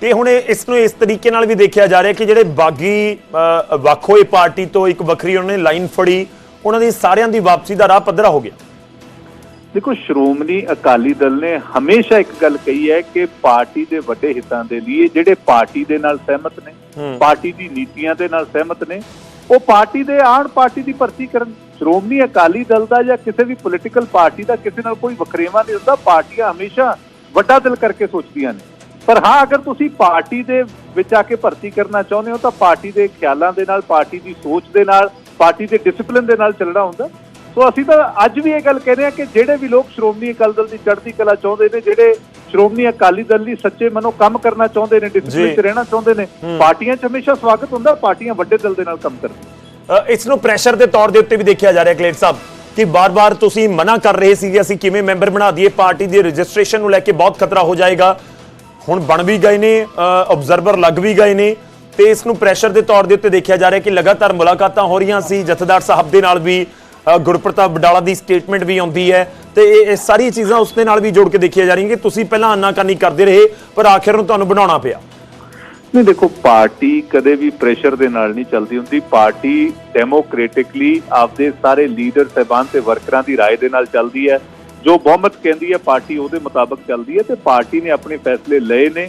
ਤੇ ਹੁਣ ਇਸ ਨੂੰ ਇਸ ਤਰੀਕੇ ਨਾਲ ਵੀ ਦੇਖਿਆ ਜਾ ਰਿਹਾ ਕਿ ਜਿਹੜੇ ਬਾਗੀ ਅ, ਵੱਖ ਹੋਏ ਪਾਰਟੀ ਤੋਂ ਇੱਕ ਵੱਖਰੀ ਉਹਨਾਂ ਨੇ ਲਾਈਨ ਫੜੀ ਉਹਨਾਂ ਦੀ ਸਾਰਿਆਂ ਦੀ ਵਾਪਸੀ ਦਾ ਰਾਹ ਪੱਧਰਾ ਹੋ ਗਿਆ। ਦੇਖੋ ਸ਼੍ਰੋਮਣੀ ਅਕਾਲੀ ਦਲ ਨੇ ਹਮੇਸ਼ਾ ਇੱਕ ਗੱਲ ਕਹੀ ਹੈ ਕਿ ਪਾਰਟੀ ਦੇ ਵੱਡੇ ਹਿੱਤਾਂ ਦੇ ਲਈ ਜਿਹੜੇ ਪਾਰਟੀ ਦੇ ਨਾਲ ਸਹਿਮਤ ਨੇ। ਪਾਰਟੀ ਦੀ ਨੀਤੀਆਂ ਦੇ ਨਾਲ ਸਹਿਮਤ ਨੇ ਉਹ ਪਾਰਟੀ ਦੇ ਆਣ ਪਾਰਟੀ ਦੀ ਭਰਤੀ ਕਰਨ। ਸ਼੍ਰੋਮਣੀ ਅਕਾਲੀ ਦਲ ਦਾ ਜਾਂ ਕਿਸੇ ਵੀ ਪੋਲੀਟੀਕਲ ਪਾਰਟੀ ਦਾ ਕਿਸੇ ਨਾਲ ਕੋਈ ਵਖਰੇਵਾ ਨਹੀਂ ਹੁੰਦਾ। ਪਾਰਟੀਆਂ ਹਮੇਸ਼ਾ ਵੱਡਾ ਦਿਲ ਕਰਕੇ ਸੋਚਦੀਆਂ ਨੇ। ਪਰ ਹਾਂ, ਅਗਰ ਤੁਸੀਂ ਪਾਰਟੀ ਦੇ ਵਿੱਚ ਆ ਕੇ ਭਰਤੀ ਕਰਨਾ ਚਾਹੁੰਦੇ ਹੋ ਤਾਂ ਪਾਰਟੀ ਦੇ ਖਿਆਲਾਂ ਦੇ ਨਾਲ, ਪਾਰਟੀ ਦੀ ਸੋਚ ਦੇ ਨਾਲ, ਪਾਰਟੀ ਦੇ ਡਿਸਪਲਿਨ ਦੇ ਨਾਲ ਚੱਲਣਾ ਹੁੰਦਾ। ਸੋ ਅਸੀਂ ਤਾਂ ਅੱਜ ਵੀ ਇਹ ਗੱਲ ਕਹਿੰਦੇ ਆ ਕਿ ਜਿਹੜੇ ਵੀ ਲੋਕ ਸ਼੍ਰੋਮਣੀ ਅਕਾਲੀ ਦਲ ਦੀ ਚੜ੍ਹਦੀ ਕਲਾ ਚਾਹੁੰਦੇ ਨੇ ਜਿਹੜੇ ਸ਼੍ਰੋਮਣੀ ਅਕਾਲੀ ਦਲ ਲਈ ਸੱਚੇ ਮਨੋਂ ਕੰਮ ਕਰਨਾ ਚਾਹੁੰਦੇ ਨੇ। ਡਿਸਪਲਿਨ 'ਚ ਰਹਿਣਾ ਚਾਹੁੰਦੇ ਨੇ ਪਾਰਟੀਆਂ 'ਚ ਹਮੇਸ਼ਾ ਸਵਾਗਤ ਹੁੰਦਾ ਪਾਰਟੀਆਂ ਵੱਡੇ ਦਿਲ ਦੇ ਨਾਲ ਕੰਮ ਕਰਦੀਆਂ ਇਸ ਨੂੰ ਪ੍ਰੈਸ਼ਰ ਦੇ ਤੌਰ ਦੇ ਉੱਤੇ ਵੀ ਦੇਖਿਆ ਜਾ ਰਿਹਾ ਕਲੇਟ ਸਾਹਿਬ ਕਿ ਬਾਰ-ਬਾਰ ਤੁਸੀਂ ਮਨਾ ਕਰ ਰਹੇ ਸੀ ਕਿ ਅਸੀਂ ਕਿਵੇਂ ਮੈਂਬਰ ਬਣਾ ਦਈਏ ਪਾਰਟੀ ਦੀ ਰਜਿਸਟ੍ਰੇਸ਼ਨ ਨੂੰ ਲੈ ਕੇ ਬਹੁਤ ਖਤਰਾ ਹੋ ਜਾਏਗਾ। ਹੁਣ ਬਣ ਵੀ ਗਏ ਨੇ ਆਬਜ਼ਰਵਰ ਲੱਗ ਵੀ ਗਏ ਨੇ ਤੇ ਇਸ ਨੂੰ ਪ੍ਰੈਸ਼ਰ ਦੇ ਤੌਰ ਦੇ ਉੱਤੇ ਦੇਖਿਆ ਜਾ ਰਿਹਾ ਕਿ ਲਗਾਤਾਰ ਮੁਲਾਕਾਤਾਂ ਹੋ ਰਹੀਆਂ ਸੀ ਜਥੇਦਾਰ ਸਾਹਿਬ ਦੇ ਨਾਲ ਵੀ। ਗੁਰਪ੍ਰਤਾਪ ਬਡਾਲਾ ਦੀ ਸਟੇਟਮੈਂਟ ਵੀ ਆਉਂਦੀ ਹੈ ਤੇ ਇਹ ਇਹ ਸਾਰੀ ਚੀਜ਼ਾਂ ਉਸ ਦੇ ਨਾਲ ਵੀ ਜੋੜ ਕੇ ਦੇਖੀਆਂ ਜਾ ਰਹੀਆਂ ਕਿ ਤੁਸੀਂ ਪਹਿਲਾਂ ਆਨਾਕਾਨੀ ਕਰਦੇ ਰਹੇ ਪਰ ਆਖਿਰ ਨੂੰ ਤੁਹਾਨੂੰ ਬਣਾਉਣਾ ਪਿਆ ਨਹੀਂ ਦੇਖੋ ਪਾਰਟੀ ਕਦੇ ਵੀ ਪ੍ਰੈਸ਼ਰ ਦੇ ਨਾਲ ਨਹੀਂ ਚੱਲਦੀ ਹੁੰਦੀ ਪਾਰਟੀ ਡੈਮੋਕ੍ਰੈਟਿਕਲੀ ਆਪਦੇ ਸਾਰੇ ਲੀਡਰ ਸਹਿਬਾਨ ਤੇ ਵਰਕਰਾਂ ਦੀ رائے ਦੇ ਨਾਲ ਚੱਲਦੀ ਹੈ ਜੋ ਬਹੁਮਤ ਕਹਿੰਦੀ ਹੈ ਪਾਰਟੀ ਉਹਦੇ ਮੁਤਾਬਕ ਚੱਲਦੀ ਹੈ ਤੇ ਪਾਰਟੀ ਨੇ ਆਪਣੇ ਫੈਸਲੇ ਲਏ ਨੇ।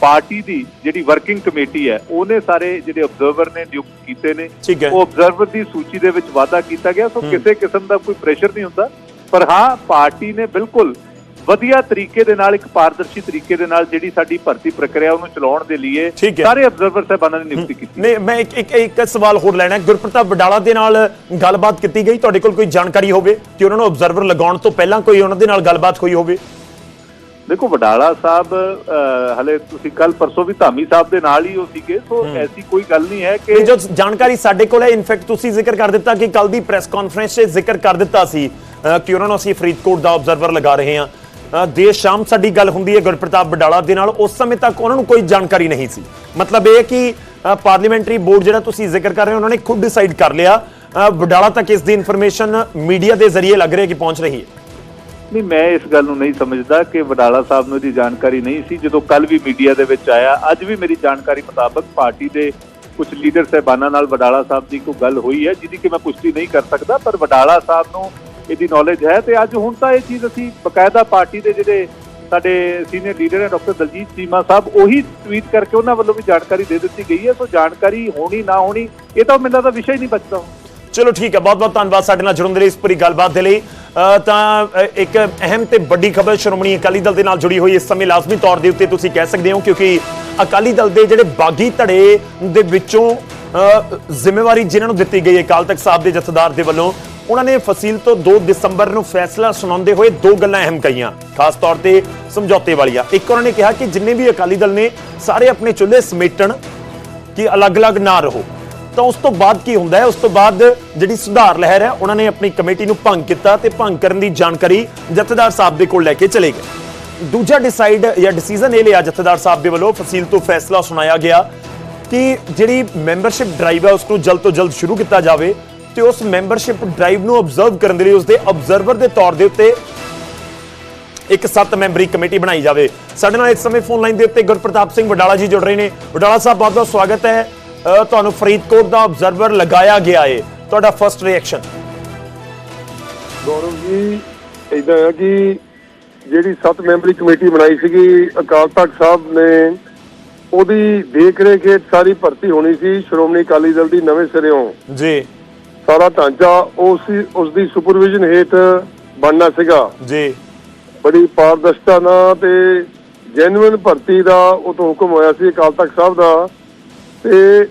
ਪਾਰਟੀ ਦੀ ਜਿਹੜੀ ਵਰਕਿੰਗ ਕਮੇਟੀ ਹੈ ਉਹਨੇ ਸਾਰੇ ਜਿਹੜੇ ਆਬਜ਼ਰਵਰ ਨੇ ਨਿਯੁਕਤ ਕੀਤੇ ਨੇ। ਉਹ ਆਬਜ਼ਰਵਰ ਦੀ ਸੂਚੀ ਦੇ ਵਿੱਚ ਵਾਅਦਾ ਕੀਤਾ ਗਿਆ ਸੋ ਕਿਸੇ ਕਿਸਮ ਦਾ ਕੋਈ ਪ੍ਰੈਸ਼ਰ ਨਹੀਂ ਹੁੰਦਾ ਪਰ ਹਾਂ ਪਾਰਟੀ ਨੇ ਬਿਲਕੁਲ ਵਧੀਆ ਤਰੀਕੇ ਦੇ ਨਾਲ ਇੱਕ ਪਾਰਦਰਸ਼ੀ ਤਰੀਕੇ ਦੇ ਨਾਲ ਜਿਹੜੀ ਸਾਡੀ ਭਰਤੀ ਪ੍ਰਕਿਰਿਆ ਉਹਨੂੰ ਚਲਾਉਣ ਦੇ ਲਈ ਹੈ। ਸਾਰੇ ਆਬਜ਼ਰਵਰ ਸਾਹਿਬਾਨਾਂ ਨੇ ਨਿਯੁਕਤੀ ਕੀਤੀ। ਨਹੀਂ ਮੈਂ ਇੱਕ ਇੱਕ ਇੱਕ ਸਵਾਲ ਹੋਰ ਲੈਣਾ ਹੈ। ਗੁਰਪ੍ਰਤਾਪ ਬਡਾਲਾ ਦੇ ਨਾਲ ਗੱਲਬਾਤ ਕੀਤੀ ਗਈ। ਤੁਹਾਡੇ ਕੋਲ ਕੋਈ ਜਾਣਕਾਰੀ ਹੋਵੇ ਕਿ ਉਹਨਾਂ ਨੂੰ ਆਬਜ਼ਰਵਰ ਲਗਾਉਣ ਤੋਂ ਪਹਿਲਾਂ ਕੋਈ ਉਹਨਾਂ ਦੇ ਨਾਲ ਗੱਲਬਾਤ ਹੋਈ ਹੋਵੇ? ਦੇਖੋ ਵਡਾਲਾ ਸਾਹਿਬ ਹਲੇ ਤੁਸੀਂ ਕੱਲ ਪਰਸੋਂ ਵੀ ਧਾਮੀ ਸਾਹਿਬ ਦੇ ਨਾਲ ਹੀ ਉਹ ਸੀਗੇ ਸੋ ਐਸੀ ਕੋਈ ਗੱਲ ਨਹੀਂ ਹੈ ਕਿ ਜੋ ਜਾਣਕਾਰੀ ਸਾਡੇ ਕੋਲ ਹੈ ਇਨਫੈਕਟ ਤੁਸੀਂ ਜ਼ਿਕਰ ਕਰ ਦਿੱਤਾ ਕਿ ਕੱਲ ਦੀ ਪ੍ਰੈਸ ਕਾਨਫਰੰਸ 'ਚ ਜ਼ਿਕਰ ਕਰ ਦਿੱਤਾ ਸੀ ਕਿ ਉਹਨਾਂ ਨੂੰ ਅਸੀਂ ਫਰੀਦਕੋਟ ਦਾ ਆਬਜ਼ਰਵਰ ਲਗਾ ਰਹੇ ਹਾਂ। ਦੇਰ ਸ਼ਾਮ ਸਾਡੀ ਗੱਲ ਹੁੰਦੀ ਹੈ ਗੁਰਪ੍ਰਤਾਪ ਬਡਾਲਾ ਦੇ ਨਾਲ, ਉਸ ਸਮੇਂ ਤੱਕ ਉਹਨਾਂ ਨੂੰ ਕੋਈ ਜਾਣਕਾਰੀ ਨਹੀਂ ਸੀ। ਮਤਲਬ ਇਹ ਕਿ ਪਾਰਲੀਮੈਂਟਰੀ ਬੋਰਡ ਜਿਹੜਾ ਤੁਸੀਂ ਜ਼ਿਕਰ ਕਰ ਰਹੇ ਹੋ, ਉਹਨਾਂ ਨੇ ਖੁਦ ਡਿਸਾਈਡ ਕਰ ਲਿਆ। ਬਡਾਲਾ ਤੱਕ ਇਸ ਦੀ ਇਨਫੋਰਮੇਸ਼ਨ ਮੀਡੀਆ ਦੇ ਜ਼ਰੀਏ ਲੱਗ ਰਿਹਾ ਕਿ ਪਹੁੰਚ ਰਹੀ ਹੈ। ਨਹੀਂ, ਮੈਂ ਇਸ ਗੱਲ ਨੂੰ ਨਹੀਂ ਸਮਝਦਾ ਕਿ ਵਡਾਲਾ ਸਾਹਿਬ ਨੂੰ ਇਹਦੀ ਜਾਣਕਾਰੀ ਨਹੀਂ ਸੀ। ਜਦੋਂ ਕੱਲ ਵੀ ਮੀਡੀਆ ਦੇ ਵਿੱਚ ਆਇਆ, ਅੱਜ ਵੀ ਮੇਰੀ ਜਾਣਕਾਰੀ ਮੁਤਾਬਕ ਪਾਰਟੀ ਦੇ ਕੁਝ ਲੀਡਰ ਸਹਿਬਾਨਾਂ ਨਾਲ ਵਡਾਲਾ ਸਾਹਿਬ ਦੀ ਕੋਈ ਗੱਲ ਹੋਈ ਹੈ, ਜਿਹਦੀ ਕਿ ਮੈਂ ਪੁਸ਼ਟੀ ਨਹੀਂ ਕਰ ਸਕਦਾ, ਪਰ ਵਡਾਲਾ ਸਾਹਿਬ ਨੂੰ ਇਹਦੀ ਨੌਲੇਜ ਹੈ ਤੇ ਅੱਜ ਹੁਣ ਤਾਂ ਇਹ ਚੀਜ਼ ਅਸੀਂ ਬਕਾਇਦਾ ਪਾਰਟੀ ਦੇ ਜਿਹੜੇ ਸਾਡੇ ਸੀਨੀਅਰ ਲੀਡਰ ਹੈ ਡਾਕਟਰ ਦਲਜੀਤ ਚੀਮਾ ਸਾਹਿਬ ਉਹੀ ਟਵੀਟ ਕਰਕੇ ਉਹਨਾਂ ਵੱਲੋਂ ਵੀ ਜਾਣਕਾਰੀ ਦੇ ਦਿੱਤੀ ਗਈ ਹੈ। ਸੋ ਜਾਣਕਾਰੀ ਹੋਣੀ ਨਾ ਹੋਣੀ ਇਹ ਤਾਂ ਮੈਨੂੰ ਲੱਗਦਾ ਵਿਸ਼ਾ ਹੀ ਨਹੀਂ ਬਚਦਾ। ਚਲੋ ਠੀਕ ਹੈ ਬਹੁਤ ਬਹੁਤ ਧੰਨਵਾਦ ਸਾਡੇ ਨਾਲ ਜੁੜਨ ਦੇ ਲਈ ਇਸ ਪੂਰੀ ਗੱਲਬਾਤ ਦੇ ਲਈ। ਅ, ਤਾਂ ਇੱਕ ਅਹਿਮ ਤੇ ਵੱਡੀ ਖਬਰ ਸ਼੍ਰੋਮਣੀ ਅਕਾਲੀ ਦਲ ਦੇ ਨਾਲ ਜੁੜੀ ਹੋਈ ਇਸ ਸਮੇਂ ਲਾਜ਼ਮੀ ਤੌਰ ਦੇ ਉੱਤੇ ਤੁਸੀਂ ਕਹਿ ਸਕਦੇ ਹੋ ਕਿਉਂਕਿ ਅਕਾਲੀ ਦਲ ਦੇ ਜਿਹੜੇ ਬਾਗੀ ਧੜੇ ਦੇ ਵਿੱਚੋਂ ਜ਼ਿੰਮੇਵਾਰੀ ਜਿਨ੍ਹਾਂ ਨੂੰ ਦਿੱਤੀ ਗਈ ਹੈ ਅਕਾਲ ਤਖਤ ਸਾਹਿਬ ਦੇ ਜਥੇਦਾਰ ਦੇ ਵੱਲੋਂ, ਉਹਨਾਂ ਨੇ ਫਸੀਲ ਤੋਂ 2 ਦਸੰਬਰ ਨੂੰ ਫੈਸਲਾ ਸੁਣਾਉਂਦੇ ਹੋਏ ਦੋ ਗੱਲਾਂ ਅਹਿਮ ਕਹੀਆਂ। ਖਾਸ ਤੌਰ ਤੇ ਸਮਝੌਤੇ ਵਾਲੀਆਂ। ਇੱਕ ਉਹਨਾਂ ਨੇ ਕਿਹਾ ਕਿ ਜਿੰਨੇ ਵੀ ਅਕਾਲੀ ਦਲ ਨੇ ਸਾਰੇ ਆਪਣੇ ਚੁੱਲ੍ਹੇ ਸਮੇਟਣ ਕਿ ਅਲੱਗ-ਅਲੱਗ ਨਾ ਰਹੋ। ਤਾਂ ਉਸ ਤੋਂ ਬਾਅਦ ਕੀ ਹੁੰਦਾ ਹੈ? ਉਸ ਤੋਂ ਬਾਅਦ ਜਿਹੜੀ ਸੁਧਾਰ ਲਹਿਰ ਹੈ, ਉਹਨਾਂ ਨੇ ਆਪਣੀ ਕਮੇਟੀ ਨੂੰ ਭੰਗ ਕੀਤਾ ਤੇ ਭੰਗ ਕਰਨ ਦੀ ਜਾਣਕਾਰੀ ਜਥੇਦਾਰ ਸਾਹਿਬ ਦੇ ਕੋਲ ਲੈ ਕੇ ਚਲੇ ਗਏ। ਦੂਜਾ ਡਿਸਾਈਡ ਜਾਂ ਡਿਸੀਜਨ ਇਹ ਲਿਆ ਜਥੇਦਾਰ ਸਾਹਿਬ ਦੇ ਵੱਲੋਂ, ਫਸੀਲ ਤੋਂ ਫੈਸਲਾ ਸੁਣਾਇਆ ਗਿਆ ਕਿ ਜਿਹੜੀ ਮੈਂਬਰਸ਼ਿਪ ਡਰਾਈਵ ਹੈ ਉਸ ਨੂੰ ਜਲਦ ਤੋਂ ਜਲਦ ਸ਼ੁਰੂ ਕੀਤਾ ਜਾਵੇ ਤੇ ਉਸ ਮੈਂਬਰਸ਼ਿਪ ਡਰਾਈਵ ਨੂੰ ਆਬਜ਼ਰਵ ਕਰਨ ਦੇ ਲਈ ਉਸ ਦੇ ਆਬਜ਼ਰਵਰ ਦੇ ਤੌਰ ਦੇ ਉੱਤੇ ਇੱਕ ਸੱਤ ਮੈਂਬਰੀ ਕਮੇਟੀ ਬਣਾਈ ਜਾਵੇ। ਸਾਡੇ ਨਾਲ ਇਸ ਸਮੇਂ ਫੋਨ ਲਾਈਨ ਦੇ ਉੱਤੇ ਗੁਰਪ੍ਰਤਾਪ ਸਿੰਘ ਵਡਾਲਾ ਜੀ ਜੁੜ ਰਹੇ ਨੇ। ਵਡਾਲਾ ਸਾਹਿਬ ਬਹੁਤ ਬਹੁਤ ਸਵਾਗਤ ਹੈ। ਅ, ਤੁਹਾਨੂੰ ਫਰੀਦਕੋਟ ਦਾ ਆਬਜ਼ਰਵਰ ਲਗਾਇਆ ਗਿਆ ਹੈ। ਤੁਹਾਡਾ ਫਰਸਟ ਰਿਐਕਸ਼ਨ ਗੌਰਵ ਜੀ ਇਦਾਂ ਆ ਕਿ ਜਿਹੜੀ ਸੱਤ ਮੈਂਬਰੀ ਕਮੇਟੀ ਬਣਾਈ ਸੀਗੀ ਅਕਾਲ ਤਖਤ ਸਾਹਿਬ ਨੇ ਉਹਦੀ ਦੇਖ ਰੇਖ ਹੇਠ ਸਾਰੀ ਭਰਤੀ ਹੋਣੀ ਸੀ। ਸ਼੍ਰੋਮਣੀ ਅਕਾਲੀ ਦਲ ਦੀ ਨਵੇਂ ਸਿਰਿਓਂ। ਜੀ। ਸਾਰਾ ਢਾਂਚਾ ਉਸ ਉਸ ਦੀ ਸੁਪਰਵਿਜ਼ਨ ਹੇਠ ਬਣਨਾ ਸੀਗਾ। ਜੀ। ਬੜੀ ਪਾਰਦਰਸ਼ਤਾ ਨਾਲ ਤੇ ਜੈਨੂਇਨ ਭਰਤੀ ਦਾ ਉਹ ਤੋਂ ਹੁਕਮ ਹੋਇਆ ਸੀ ਅਕਾਲ ਤਖਤ ਸਾਹਿਬ ਦਾ। ਤੇ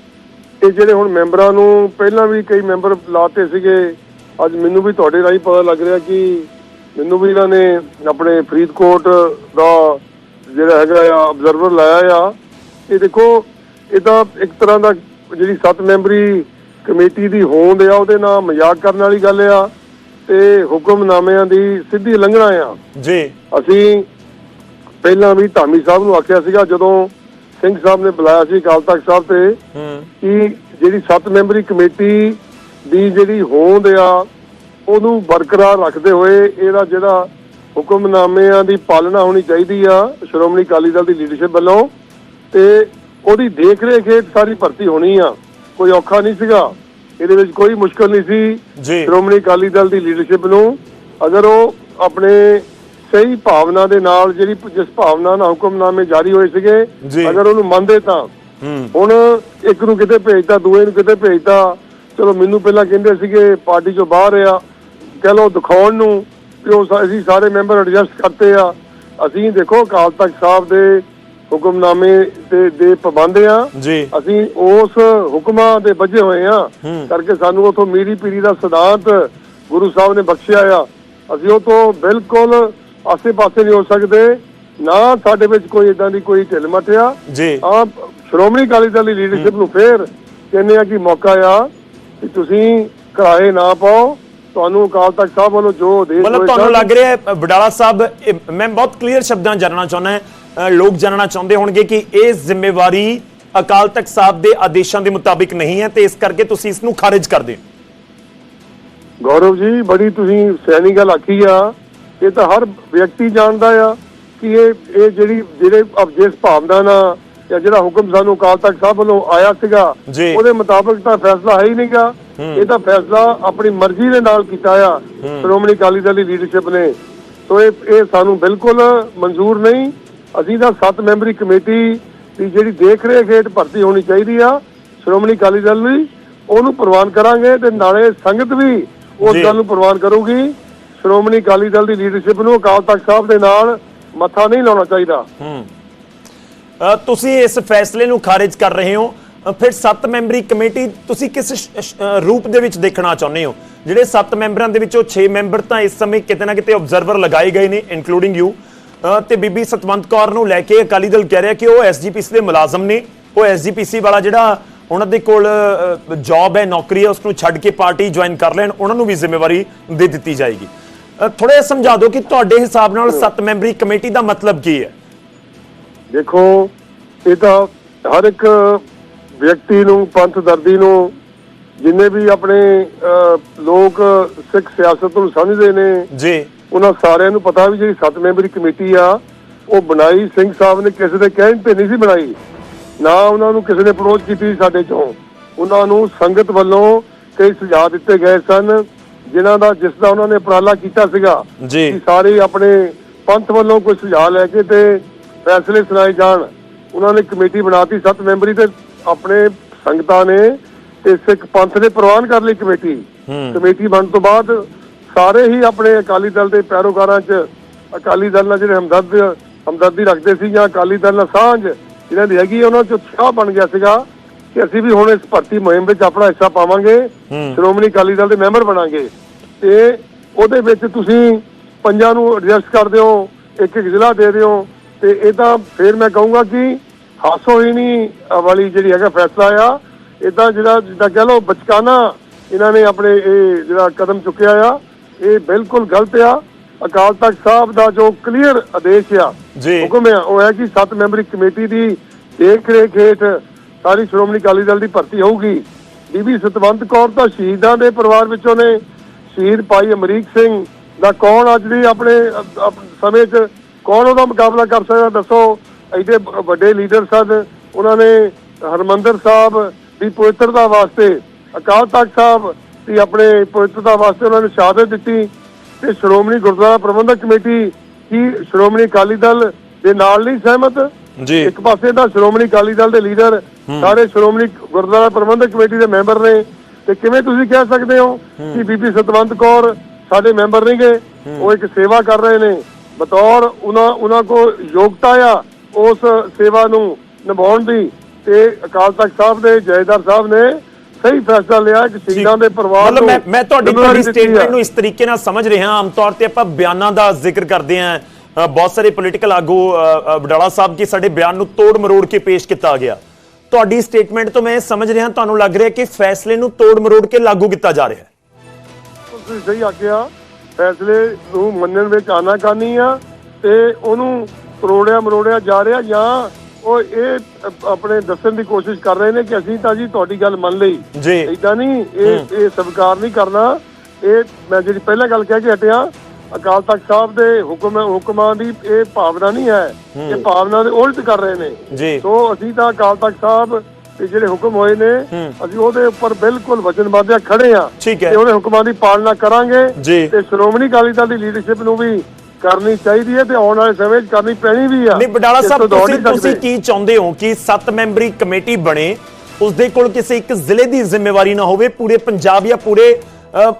ਇਹ ਜਿਹੜੇ ਹੁਣ ਮੈਂਬਰਾਂ ਨੂੰ ਪਹਿਲਾਂ ਵੀ ਕਈ ਮੈਂਬਰ ਲਾਤੇ ਸੀਗੇ ਅੱਜ ਮੈਨੂੰ ਵੀ ਤੁਹਾਡੇ ਰਾਹੀਂ ਪਤਾ ਲੱਗ ਰਿਹਾ ਕਿ ਮੈਨੂੰ ਵੀ ਇਹਨਾਂ ਨੇ ਆਪਣੇ ਫਰੀਦਕੋਟ ਦਾ ਜਿਹੜਾ ਹੈਗਾ ਆ ਆਬਜ਼ਰਵਰ ਲਾਇਆ ਆ। ਇਹ ਦੇਖੋ ਇਹ ਤਾਂ ਇੱਕ ਤਰ੍ਹਾਂ ਦਾ ਜਿਹੜੀ 7 ਮੈਂਬਰੀ ਕਮੇਟੀ ਦੀ ਹੋਂਦ ਆ ਉਹਦੇ ਨਾਲ ਮਜ਼ਾਕ ਕਰਨ ਵਾਲੀ ਗੱਲ ਆ ਤੇ ਹੁਕਮਨਾਮਿਆਂ ਦੀ ਸਿੱਧੀ ਲੰਘਣਾ ਆ। ਜੀ। ਅਸੀਂ ਪਹਿਲਾਂ ਵੀ ਧਾਮੀ ਸਾਹਿਬ ਨੂੰ ਆਖਿਆ ਸੀਗਾ ਜਦੋਂ ਸਿੰਘ ਸਾਹਿਬ ਨੇ ਬੁਲਾਇਆ ਸੀ ਅਕਾਲ ਤਖਤ ਸਾਹਿਬ ਤੇ ਕਿ ਜਿਹੜੀ 7 ਮੈਂਬਰੀ ਕਮੇਟੀ ਦੀ ਜਿਹੜੀ ਹੋਂਦ ਆ ਉਹਨੂੰ ਬਰਕਰਾਰ ਰੱਖਦੇ ਹੋਏ ਇਹਦਾ ਜਿਹੜਾ ਹੁਕਮਨਾਮਿਆਂ ਦੀ ਪਾਲਣਾ ਹੋਣੀ ਚਾਹੀਦੀ ਆ ਸ਼੍ਰੋਮਣੀ ਅਕਾਲੀ ਦਲ ਦੀ ਲੀਡਰਸ਼ਿਪ ਵੱਲੋਂ। ਤੇ ਉਹਦੀ ਦੇਖ ਰੇਖ ਹੇਠ ਸਾਰੀ ਭਰਤੀ ਹੋਣੀ ਆ। ਕੋਈ ਔਖਾ ਨਹੀਂ ਸੀਗਾ। ਇਹਦੇ ਵਿੱਚ ਕੋਈ ਮੁਸ਼ਕਲ ਨਹੀਂ ਸੀ। ਸ਼੍ਰੋਮਣੀ ਅਕਾਲੀ ਦਲ ਦੀ ਲੀਡਰਸ਼ਿਪ ਨੂੰ ਅਗਰ ਉਹ ਆਪਣੇ ਸਹੀ ਭਾਵਨਾ ਦੇ ਨਾਲ ਜਿਹੜੀ ਜਿਸ ਭਾਵਨਾ ਨਾਲ ਹੁਕਮਨਾਮੇ ਜਾਰੀ ਹੋਏ ਸੀਗੇ। ਅਗਰ ਉਹਨੂੰ ਮੰਨਦੇ ਤਾਂ। ਹੁਣ ਇੱਕ ਨੂੰ ਕਿਤੇ ਭੇਜਤਾ ਦੂਏ ਨੂੰ ਕਿਤੇ ਭੇਜਤਾ। ਚਲੋ ਮੈਨੂੰ ਪਹਿਲਾਂ ਕਹਿੰਦੇ ਸੀਗੇ ਪਾਰਟੀ ਚੋਂ ਬਾਹਰ ਆ। ਕਹਿ ਲਓ ਦਿਖਾਉਣ ਨੂੰ। ਕਿ ਉਹ ਅਸੀਂ ਸਾਰੇ ਮੈਂਬਰ ਐਡਜਸਟ ਕਰਤੇ ਆ। ਅਸੀਂ ਦੇਖੋ ਅਕਾਲ ਤਖਤ ਸਾਹਿਬ ਦੇ ਹੁਕਮਨਾਮੇ ਦੇ ਦੇ ਪਾਬੰਦ ਆ। ਜੀ। ਅਸੀਂ ਉਸ ਹੁਕਮਾਂ ਦੇ ਵੱਜੇ ਹੋਏ ਆ। ਕਰਕੇ ਸਾਨੂੰ ਉਥੋਂ ਮੀਰੀ ਪੀਰੀ ਦਾ ਸਿਧਾਂਤ ਗੁਰੂ ਸਾਹਿਬ ਨੇ ਬਖਸ਼ਿਆ ਆ। ਅਸੀਂ ਉਹ ਤੋਂ ਬਿਲਕੁਲ ਆਸੇ-ਪਾਸੇ ਨਹੀਂ ਹੋ ਸਕਦੇ। ਨਾ ਸਾਡੇ ਵਿੱਚ ਕੋਈ ਇਦਾਂ ਦੀ ਕੋਈ ਢਿੱਲ ਮੱਤ ਆ ਜੀ। ਆ ਸ਼੍ਰੋਮਣੀ ਅਕਾਲੀ ਦਲ ਦੀ ਲੀਡਰਸ਼ਿਪ ਨੂੰ ਫੇਰ ਕਹਿੰਦੇ ਆ ਕਿ ਮੌਕਾ ਆ ਕਿ ਤੁਸੀਂ ਕਿਰਾਏ ਨਾ ਪਾਓ। ਤੁਹਾਨੂੰ ਅਕਾਲ ਤਖਤ ਸਾਹਿਬ ਵੱਲੋਂ ਜੋ ਆਦੇਸ਼ ਮਤਲਬ ਤੁਹਾਨੂੰ ਲੱਗ ਰਿਹਾ ਹੈ ਵਡਾਲਾ ਸਾਹਿਬ ਮੈਂ ਬਹੁਤ ਕਲੀਅਰ ਸ਼ਬਦਾਂ 'ਚ ਜਾਣਨਾ ਚਾਹੁੰਦਾ ਹਾਂ। ਲੋਕ ਜਾਣਨਾ ਚਾਹੁੰਦੇ ਹੋਣਗੇ ਕਿ ਇਹ ਜ਼ਿੰਮੇਵਾਰੀ ਅਕਾਲ ਤਖਤ ਸਾਹਿਬ ਦੇ ਆਦੇਸ਼ਾਂ ਦੇ ਮੁਤਾਬਿਕ ਨਹੀਂ ਹੈ ਤੇ ਇਸ ਕਰਕੇ ਤੁਸੀਂ ਇਸ ਨੂੰ ਖਾਰਿਜ ਕਰਦੇ ਹੋ। ਗੌਰਵ ਜੀ ਬੜੀ ਤੁਸੀਂ ਸੈਣੀ ਗੱਲ ਆਖੀ ਆ। ਇਹ ਤਾਂ ਹਰ ਵਿਅਕਤੀ ਜਾਣਦਾ ਆ ਕਿ ਇਹ ਇਹ ਜਿਹੜੀ ਜਿਹੜੇ ਅਬ ਜਿਸ ਭਾਵਨਾ ਨਾਲ ਜਾਂ ਜਿਹੜਾ ਹੁਕਮ ਸਾਨੂੰ ਅਕਾਲ ਤਖਤ ਸਾਹਿਬ ਵੱਲੋਂ ਆਇਆ ਸੀਗਾ। ਉਹਦੇ ਮੁਤਾਬਕ ਤਾਂ ਫੈਸਲਾ ਹੈ ਹੀ ਨਹੀਂਗਾ ਇਹ ਤਾਂ ਫੈਸਲਾ ਆਪਣੀ ਮਰਜ਼ੀ ਦੇ ਨਾਲ ਕੀਤਾ ਆ। ਸ਼੍ਰੋਮਣੀ ਅਕਾਲੀ ਦਲ ਦੀ ਲੀਡਰਸ਼ਿਪ ਨੇ। ਸੋ ਇਹ ਇਹ ਸਾਨੂੰ ਬਿਲਕੁਲ ਮਨਜ਼ੂਰ ਨਹੀਂ। ਅਸੀਂ ਤਾਂ ਸੱਤ ਮੈਂਬਰੀ ਕਮੇਟੀ ਦੀ ਜਿਹੜੀ ਦੇਖ ਰੇਖ ਹੇਠ ਭਰਤੀ ਹੋਣੀ ਚਾਹੀਦੀ ਆ ਸ਼੍ਰੋਮਣੀ ਅਕਾਲੀ ਦਲ ਵੀ ਉਹਨੂੰ ਪ੍ਰਵਾਨ ਕਰਾਂਗੇ ਤੇ ਨਾਲੇ ਸੰਗਤ ਵੀ ਉਸ। ਗੱਲ ਨੂੰ ਪ੍ਰਵਾਨ ਕਰੂਗੀ। ਸ਼੍ਰੋਮਣੀ ਅਕਾਲੀ ਦਲ ਦੀ ਲੀਡਰਸ਼ਿਪ ਨੂੰ ਅਕਾਲ ਤਖਤ ਸਾਹਿਬ ਦੇ ਨਾਲ ਮੱਥਾ ਨਹੀਂ ਲਾਉਣਾ ਚਾਹੀਦਾ। ਤੁਸੀਂ ਇਸ ਫੈਸਲੇ ਨੂੰ ਖਾਰਿਜ ਕਰ ਰਹੇ ਹੋ। ਫਿਰ 7 ਮੈਂਬਰੀ ਕਮੇਟੀ ਤੁਸੀਂ ਕਿਸ ਰੂਪ ਦੇ ਵਿੱਚ ਦੇਖਣਾ ਚਾਹੁੰਦੇ ਹੋ? ਜਿਹੜੇ 7 ਮੈਂਬਰਾਂ ਦੇ ਵਿੱਚੋਂ 6 ਮੈਂਬਰ ਤਾਂ ਇਸ ਸਮੇਂ ਕਿਤੇ ਨਾ ਕਿਤੇ ਆਬਜ਼ਰਵਰ ਲਗਾਏ ਗਏ ਨੇ ਇਨਕਲੂਡਿੰਗ ਯੂ ਤੇ ਬੀਬੀ ਸਤਵੰਤ ਕੌਰ ਨੂੰ ਲੈ ਕੇ ਅਕਾਲੀ ਦਲ ਕਹਿ ਰਿਹਾ ਕਿ ਉਹ ਐਸਜੀਪੀਸੀ ਦੇ ਮੁਲਾਜ਼ਮ ਨੇ। ਉਹ ਐਸਜੀਪੀਸੀ ਵਾਲਾ ਜਿਹੜਾ ਉਹਨਾਂ ਦੇ ਕੋਲ ਜੌਬ ਹੈ ਨੌਕਰੀ ਹੈ ਉਸ ਨੂੰ ਛੱਡ ਕੇ ਪਾਰਟੀ ਜੁਆਇਨ ਕਰ ਲੈਣ ਉਹਨਾਂ ਨੂੰ ਵੀ ਜ਼ਿੰਮੇਵਾਰੀ ਦੇ ਦਿੱਤੀ ਜਾਏਗੀ। ਥੋੜਾ ਸਮਝਾ ਦਿਓ ਕਿ ਤੁਹਾਡੇ ਹਿਸਾਬ ਨਾਲ 7 ਮੈਂਬਰੀ ਕਮੇਟੀ ਦਾ ਮਤਲਬ ਕੀ ਹੈ? ਦੇਖੋ ਇਹ ਤਾਂ ਹਰ ਇੱਕ ਵਿਅਕਤੀ ਨੂੰ ਪੰਥ ਦਰਦੀ ਨੂੰ ਜਿੰਨੇ ਵੀ ਆਪਣੇ ਲੋਕ ਸਿੱਖ ਸਿਆਸਤ ਨੂੰ ਸਮਝਦੇ ਨੇ ਜੀ। ਉਹਨਾਂ ਸਾਰਿਆਂ ਨੂੰ ਪਤਾ ਵੀ ਜਿਹੜੀ ਸੱਤ ਮੈਂਬਰੀ ਕਮੇਟੀ ਆ ਉਹ ਬਣਾਈ ਸਿੰਘ ਸਾਹਿਬ ਨੇ ਕਿਸੇ ਦੇ ਕਹਿਣ ਤੇ ਨਹੀਂ ਸੀ ਬਣਾਈ। ਨਾ ਉਹਨਾਂ ਨੂੰ ਕਿਸੇ ਨੇ ਅਪਰੋਚ ਕੀਤੀ ਸਾਡੇ ਚੋਂ। ਉਹਨਾਂ ਨੂੰ ਸੰਗਤ ਵੱਲੋਂ ਕਈ ਸੁਝਾਅ ਦਿੱਤੇ ਗਏ ਸਨ ਜਿਨ੍ਹਾਂ ਦਾ ਜਿਸ ਦਾ ਉਹਨਾਂ ਨੇ ਉਪਰਾਲਾ ਕੀਤਾ ਸੀਗਾ। ਜੀ। ਕਿ ਸਾਰੇ ਆਪਣੇ ਪੰਥ ਵੱਲੋਂ ਕੋਈ ਸੁਝਾਅ ਲੈ ਕੇ ਤੇ ਫੈਸਲੇ ਸੁਣਾਏ ਜਾਣ। ਉਹਨਾਂ ਨੇ ਕਮੇਟੀ ਬਣਾਤੀ ਸੱਤ ਮੈਂਬਰੀ ਤੇ ਆਪਣੇ ਸੰਗਤਾਂ ਨੇ ਤੇ ਸਿੱਖ ਪੰਥ ਨੇ ਪ੍ਰਵਾਨ ਕਰ ਲਈ ਕਮੇਟੀ। ਕਮੇਟੀ ਬਣਨ ਤੋਂ ਬਾਅਦ ਸਾਰੇ ਹੀ ਆਪਣੇ ਅਕਾਲੀ ਦਲ ਦੇ ਪੈਰੋਕਾਰਾਂ 'ਚ ਅਕਾਲੀ ਦਲ ਨਾਲ ਜਿਹੜੇ ਹਮਦਰਦ ਹਮਦਰਦੀ ਰੱਖਦੇ ਸੀ ਜਾਂ ਅਕਾਲੀ ਦਲ ਨਾਲ ਸਾਂਝ ਇਹਨਾਂ ਦੀ ਹੈਗੀ ਉਹਨਾਂ 'ਚ ਉਤਸ਼ਾਹ ਬਣ ਗਿਆ ਸੀਗਾ ਕਿ ਅਸੀਂ ਵੀ ਹੁਣ ਇਸ ਭਰਤੀ ਮੁਹਿੰਮ ਵਿੱਚ ਆਪਣਾ ਹਿੱਸਾ ਪਾਵਾਂਗੇ ਸ਼੍ਰੋਮਣੀ ਅਕਾਲੀ ਦਲ ਦੇ ਮੈਂਬਰ ਬਣਾਂਗੇ। ਤੇ ਉਹਦੇ ਵਿੱਚ ਤੁਸੀਂ ਪੰਜਾਂ ਨੂੰ ਐਡਜਸਟ ਕਰਦੇ ਹੋ ਇੱਕ ਇੱਕ ਜ਼ਿਲ੍ਹਾ ਦੇ ਦਿਓ ਤੇ ਇਹ ਤਾਂ ਫਿਰ ਮੈਂ ਕਹੂੰਗਾ ਕਿ ਹਾਸੋ ਹੀ ਨਹੀਂ ਵਾਲੀ ਜਿਹੜੀ ਹੈਗਾ ਫੈਸਲਾ ਆ ਇਦਾਂ ਜਿਹੜਾ ਜਿੱਦਾਂ ਕਹ ਲਓ ਬਚਕਾਨਾ ਇਹਨਾਂ ਨੇ ਆਪਣੇ ਇਹ ਜਿਹੜਾ ਕਦਮ ਚੁੱਕਿਆ ਆ। ਇਹ ਬਿਲਕੁਲ ਗਲਤ ਆ। ਅਕਾਲ ਤਖਤ ਸਾਹਿਬ ਦਾ ਜੋ ਕਲੀਅਰ ਆਦੇਸ਼ ਆ। ਹੁਕਮ ਆ ਉਹ ਹੈ ਕਿ ਸੱਤ ਮੈਂਬਰੀ ਕਮੇਟੀ ਦੀ ਦੇਖ ਰੇਖ ਹੇਠ ਸਾਰੀ ਸ਼੍ਰੋਮਣੀ ਅਕਾਲੀ ਦਲ ਦੀ ਭਰਤੀ ਹੋਊਗੀ। ਬੀਬੀ ਸਤਵੰਤ ਕੌਰ ਤਾਂ ਸ਼ਹੀਦਾਂ ਦੇ ਪਰਿਵਾਰ ਵਿੱਚੋਂ ਨੇ। ਸ਼ਹੀਦ ਭਾਈ ਅਮਰੀਕ ਸਿੰਘ ਦਾ ਕੌਣ ਅੱਜ ਦੀ ਆਪਣੇ ਸਮੇਂ 'ਚ ਕੌਣ ਉਹਦਾ ਮੁਕਾਬਲਾ ਕਰ ਸਕਦਾ ਦੱਸੋ। ਐਡੇ ਵੱਡੇ ਲੀਡਰ ਸਨ। ਉਹਨਾਂ ਨੇ ਹਰਮੰਦਰ ਸਾਹਿਬ ਦੀ ਪਵਿੱਤਰਤਾ ਵਾਸਤੇ ਅਕਾਲ ਤਖਤ ਸਾਹਿਬ ਦੀ ਆਪਣੇ ਪਵਿੱਤਰਤਾ ਵਾਸਤੇ ਉਹਨਾਂ ਨੇ ਸ਼ਹਾਦਤ ਦਿੱਤੀ ਤੇ ਸ਼੍ਰੋਮਣੀ ਗੁਰਦੁਆਰਾ ਪ੍ਰਬੰਧਕ ਕਮੇਟੀ ਕੀ ਸ਼੍ਰੋਮਣੀ ਅਕਾਲੀ ਦਲ ਦੇ ਨਾਲ ਨਹੀਂ ਸਹਿਮਤ। ਜੀ। ਇੱਕ ਪਾਸੇ ਤਾਂ ਸ਼੍ਰੋਮਣੀ ਅਕਾਲੀ ਦਲ ਦੇ ਲੀਡਰ ਸਾਰੇ ਸ਼੍ਰੋਮਣੀ ਗੁਰਦੁਆਰਾ ਪ੍ਰਬੰਧਕ ਕਮੇਟੀ ਦੇ ਮੈਂਬਰ ਨੇ। ਤੇ ਕਿਵੇਂ ਤੁਸੀਂ ਕਹਿ ਸਕਦੇ ਹੋ ਕਿ ਬੀਬੀ ਸਤਵੰਤ ਕੌਰ ਸਾਡੇ ਮੈਂਬਰ ਨਹੀਂ ਗਏ ਉਹ ਇੱਕ ਸੇਵਾ ਕਰ ਰਹੇ ਨੇ। ਬਤੌਰ ਉਹਨਾਂ ਉਹਨਾਂ ਕੋ ਯੋਗਤਾ ਆ ਉਸ ਸੇਵਾ ਨੂੰ ਨਿਭਾਉਣ ਦੀ। ਤੇ ਅਕਾਲ ਤਖਤ ਸਾਹਿਬ ਦੇ ਜੈਦਾਰ ਸਾਹਿਬ ਨੇ ਸਹੀ ਫੈਸਲਾ ਲਿਆ ਕਿ ਸ਼ਹੀਦਾਂ ਦੇ ਪਰਿਵਾਰ ਮਤਲਬ ਨੂੰ ਮੈਂ ਮੈਂ ਤੁਹਾਡੀ ਤੁਹਾਡੀ। ਸਟੇਟਮੈਂਟ ਨੂੰ ਇਸ ਤਰੀਕੇ ਨਾਲ ਸਮਝ ਰਿਹਾ ਆਮ ਤੌਰ ਤੇ ਆਪਾਂ ਬਿਆਨਾਂ ਦਾ ਜ਼ਿਕਰ ਕਰਦੇ ਆਂ ਬਹੁਤ ਸਾਰੇ ਪੋਲੀਟੀਕਲ ਆਗੂ ਵਡਾਲਾ ਸਾਹਿਬ ਕੀ ਸਾਡੇ ਬਿਆਨ ਨੂੰ ਤੋੜ ਮਰੋੜ ਕੇ ਪੇਸ਼ ਕੀਤਾ ਗਿਆ। ਤੁਹਾਡੀ ਸਟੇਟਮੈਂਟ ਤੋਂ ਮੈਂ ਸਮਝ ਰਿਹਾ ਤੁਹਾਨੂੰ ਲੱਗ ਰਿਹਾ ਕਿ ਫੈਸਲੇ ਨੂੰ ਤੋੜ ਮਰੋੜ ਕੇ ਲਾਗੂ ਕੀਤਾ ਜਾ ਰਿਹਾ ਹੈ। ਤੁਸੀਂ ਸਹੀ ਆਖਿਆ। ਫੈਸਲੇ ਨੂੰ ਮੰਨਣ ਵਿੱਚ ਆਨਾਕਾਨੀ ਆ ਤੇ ਉਹਨੂੰ ਕਰੋੜਿਆ ਮਰੋੜਿਆ ਜਾ ਰਿਹਾ ਜਾਂ ਉਹ ਇਹ ਆਪਣੇ ਦੱਸਣ ਦੀ ਕੋਸ਼ਿਸ਼ ਕਰ ਰਹੇ ਨੇ ਕਿ ਅਸੀਂ ਤਾਂ ਜੀ ਤੁਹਾਡੀ ਗੱਲ ਮੰਨ ਲਈ। ਜੀ। ਇਦਾਂ ਨਹੀਂ ਇਹ ਇਹ ਸਵੀਕਾਰ ਨਹੀਂ ਕਰਨਾ। ਇਹ ਮੈਂ ਜਿਹੜੀ ਪਹਿਲਾਂ ਗੱਲ ਕਹਿ ਕੇ ਹਟਿਆ ਅਕਾਲ ਤਖਤ ਸਾਹਿਬ ਦੇ ਹੁਕਮ ਹੁਕਮਾਂ ਦੀ ਇਹ ਭਾਵਨਾ ਨਹੀਂ ਹੈ ਇਹ ਭਾਵਨਾ ਦੇ ਉਲਟ ਕਰ ਰਹੇ ਨੇ। ਜੀ। ਸੋ ਅਸੀਂ ਤਾਂ ਅਕਾਲ ਤਖਤ ਸਾਹਿਬ ਦੇ ਜਿਹੜੇ ਹੁਕਮ ਹੋਏ ਨੇ ਅਸੀਂ ਉਹਦੇ ਉੱਪਰ ਬਿਲਕੁਲ ਵਚਨਬੱਧ ਖੜੇ ਆ। ਤੇ ਉਹਦੇ ਹੁਕਮਾਂ ਦੀ ਪਾਲਣਾ ਕਰਾਂਗੇ। ਤੇ ਸ਼੍ਰੋਮਣੀ ਅਕਾਲੀ ਦਲ ਦੀ ਲੀਡਰਸ਼ਿਪ ਨੂੰ ਵੀ ਕਰਨੀ ਚਾਹੀਦੀ ਹੈ ਤੇ ਆਉਣ ਵਾਲੇ ਸਮੇਂ 'ਚ ਕਰਨੀ ਪੈਣੀ ਵੀ ਆ। ਨਹੀਂ ਬਡਾਲਾ ਸਾਹਿਬ ਤੁਸੀਂ ਤੁਸੀਂ। ਕੀ ਚਾਹੁੰਦੇ ਹੋ ਕਿ 7 ਮੈਂਬਰੀ ਕਮੇਟੀ ਬਣੇ ਉਸ ਦੇ ਕੋਲ ਕਿਸੇ ਇੱਕ ਜ਼ਿਲ੍ਹੇ ਦੀ ਜ਼ਿੰਮੇਵਾਰੀ ਨਾ ਹੋਵੇ ਪੂਰੇ ਪੰਜਾਬ ਜਾਂ ਪੂਰੇ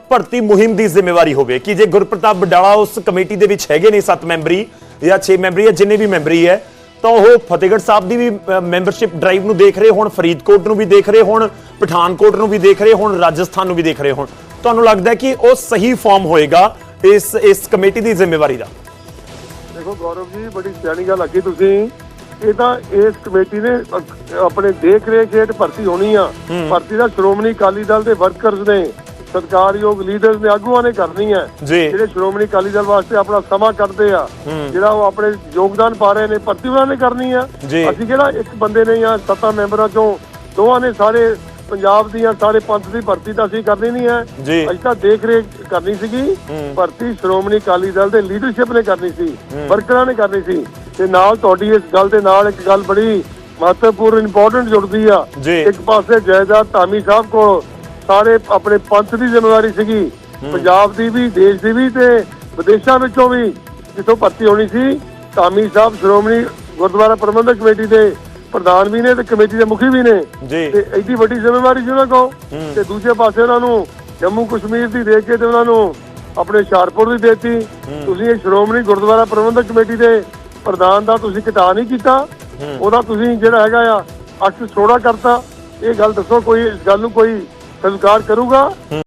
ਭਰਤੀ ਮੁਹਿੰਮ ਦੀ ਜ਼ਿੰਮੇਵਾਰੀ ਹੋਵੇ? ਕਿ ਜੇ ਗੁਰਪ੍ਰਤਾਪ ਬਡਾਲਾ ਉਸ ਕਮੇਟੀ ਦੇ ਵਿੱਚ ਹੈਗੇ ਨੇ 7 ਮੈਂਬਰੀ ਜਾਂ 6 ਮੈਂਬਰੀ ਜਾਂ ਜਿੰਨੇ ਵੀ ਮੈਂਬਰੀ ਹੈ ਤਾਂ ਉਹ ਫਤਿਹਗੜ੍ਹ ਸਾਹਿਬ ਦੀ ਵੀ ਮੈਂਬਰਸ਼ਿਪ ਡਰਾਈਵ ਨੂੰ ਦੇਖ ਰਹੇ ਹੋਣ ਫਰੀਦਕੋਟ ਨੂੰ ਵੀ ਦੇਖ ਰਹੇ ਹੋਣ ਪਠਾਨਕੋਟ ਨੂੰ ਵੀ ਦੇਖ ਰਹੇ ਹੋਣ ਰਾਜਸਥਾਨ ਨੂੰ ਵੀ ਦੇਖ ਰਹੇ ਹੋਣ? ਤੁਹਾਨੂੰ ਲੱਗਦਾ ਹੈ ਕਿ ਉਹ ਸਹੀ ਫਾਰਮ ਹੋਏਗਾ? ਇਸ ਇਸ ਕਮੇਟੀ ਦੀ ਜ਼ਿੰਮੇਵਾਰੀ ਦਾ? ਦੇਖੋ ਗੌਰਵ ਜੀ ਬੜੀ ਸਿਆਣੀ ਗੱਲ ਆਖੀ ਤੁਸੀਂ। ਇਹ ਤਾਂ ਇਸ ਕਮੇਟੀ ਨੇ ਆਪਣੇ ਦੇਖ ਰੇਖ ਹੇਠ ਭਰਤੀ ਹੋਣੀ ਆ। ਭਰਤੀ ਦਾ ਸ਼੍ਰੋਮਣੀ ਅਕਾਲੀ ਦਲ ਦੇ ਵਰਕਰਸ ਨੇ ਸਤਿਕਾਰਯੋਗ ਲੀਡਰਸ ਨੇ ਆਗੂਆਂ ਨੇ ਕਰਨੀ ਹੈ। ਜਿਹੜੇ ਸ਼੍ਰੋਮਣੀ ਅਕਾਲੀ ਦਲ ਵਾਸਤੇ ਆਪਣਾ ਸਮਾਂ ਕੱਢਦੇ ਆ ਜਿਹੜਾ ਉਹ ਆਪਣੇ ਯੋਗਦਾਨ ਪਾ ਰਹੇ ਨੇ ਭਰਤੀ ਉਹਨਾਂ ਨੇ ਕਰਨੀ ਆ। ਅਸੀਂ ਕਿਹੜਾ ਇੱਕ ਬੰਦੇ ਨੇ ਜਾਂ ਸੱਤਾ ਮੈਂਬਰਾਂ ਚੋਂ ਦੋਵਾਂ ਨੇ ਸਾਰੇ ਪੰਜਾਬ ਦੀਆਂ ਸਾਰੇ ਪੰਥ ਦੀ ਭਰਤੀ ਤਾਂ ਅਸੀਂ ਕਰਨੀ ਨਹੀਂ ਹੈ। ਜੀ। ਅਸੀਂ ਤਾਂ ਦੇਖ ਰੇਖ ਕਰਨੀ ਸੀਗੀ। ਭਰਤੀ ਸ਼੍ਰੋਮਣੀ ਅਕਾਲੀ ਦਲ ਦੇ ਲੀਡਰਸ਼ਿਪ ਨੇ ਕਰਨੀ ਸੀ। ਵਰਕਰਾਂ ਨੇ ਕਰਨੀ ਸੀ। ਤੇ ਨਾਲ ਤੁਹਾਡੀ ਇਸ ਗੱਲ ਦੇ ਨਾਲ ਇੱਕ ਗੱਲ ਬੜੀ ਮਹੱਤਵਪੂਰਨ ਇੰਪੋਰਟੈਂਟ ਜੁੜਦੀ ਆ। ਇੱਕ ਪਾਸੇ ਜਾਇਦਾਦ ਧਾਮੀ ਸਾਹਿਬ ਕੋਲ ਸਾਰੇ ਆਪਣੇ ਪੰਥ ਦੀ ਜ਼ਿੰਮੇਵਾਰੀ ਸੀਗੀ। ਪੰਜਾਬ ਦੀ ਵੀ ਦੇਸ਼ ਦੀ ਵੀ ਤੇ ਵਿਦੇਸ਼ਾਂ ਵਿੱਚੋਂ ਵੀ ਜਿੱਥੋਂ ਭਰਤੀ ਹੋਣੀ ਸੀ। ਧਾਮੀ ਸਾਹਿਬ ਸ਼੍ਰੋਮਣੀ ਗੁਰਦੁਆਰਾ ਪ੍ਰਬੰਧਕ ਕਮੇਟੀ ਦੇ ਪ੍ਰਧਾਨ ਵੀ ਨੇ ਤੇ ਕਮੇਟੀ ਦੇ ਮੁਖੀ ਵੀ ਨੇ। ਜੀ। ਤੇ ਐਡੀ ਵੱਡੀ ਜ਼ਿੰਮੇਵਾਰੀ ਸੀ ਉਹਨਾਂ ਕੋਲ। ਤੇ ਦੂਜੇ ਪਾਸੇ ਉਹਨਾਂ ਨੂੰ ਜੰਮੂ ਕਸ਼ਮੀਰ ਦੀ ਦੇ ਕੇ ਤੇ ਉਹਨਾਂ ਨੂੰ ਆਪਣੇ ਹੁਸ਼ਿਆਰਪੁਰ ਦੀ ਦੇਤੀ। ਤੁਸੀਂ ਇਹ ਸ਼੍ਰੋਮਣੀ ਗੁਰਦੁਆਰਾ ਪ੍ਰਬੰਧਕ ਕਮੇਟੀ ਦੇ ਪ੍ਰਧਾਨ ਦਾ ਤੁਸੀਂ ਘਟਾ ਨਹੀਂ ਕੀਤਾ। ਉਹਦਾ ਤੁਸੀਂ ਜਿਹੜਾ ਹੈਗਾ ਆ ਅਕਸ ਛੋੜਾ ਕਰਤਾ। ਇਹ ਗੱਲ ਦੱਸੋ ਕੋਈ ਇਸ ਗੱਲ ਨੂੰ ਕੋਈ ਸਵੀਕਾਰ ਕਰੂਗਾ?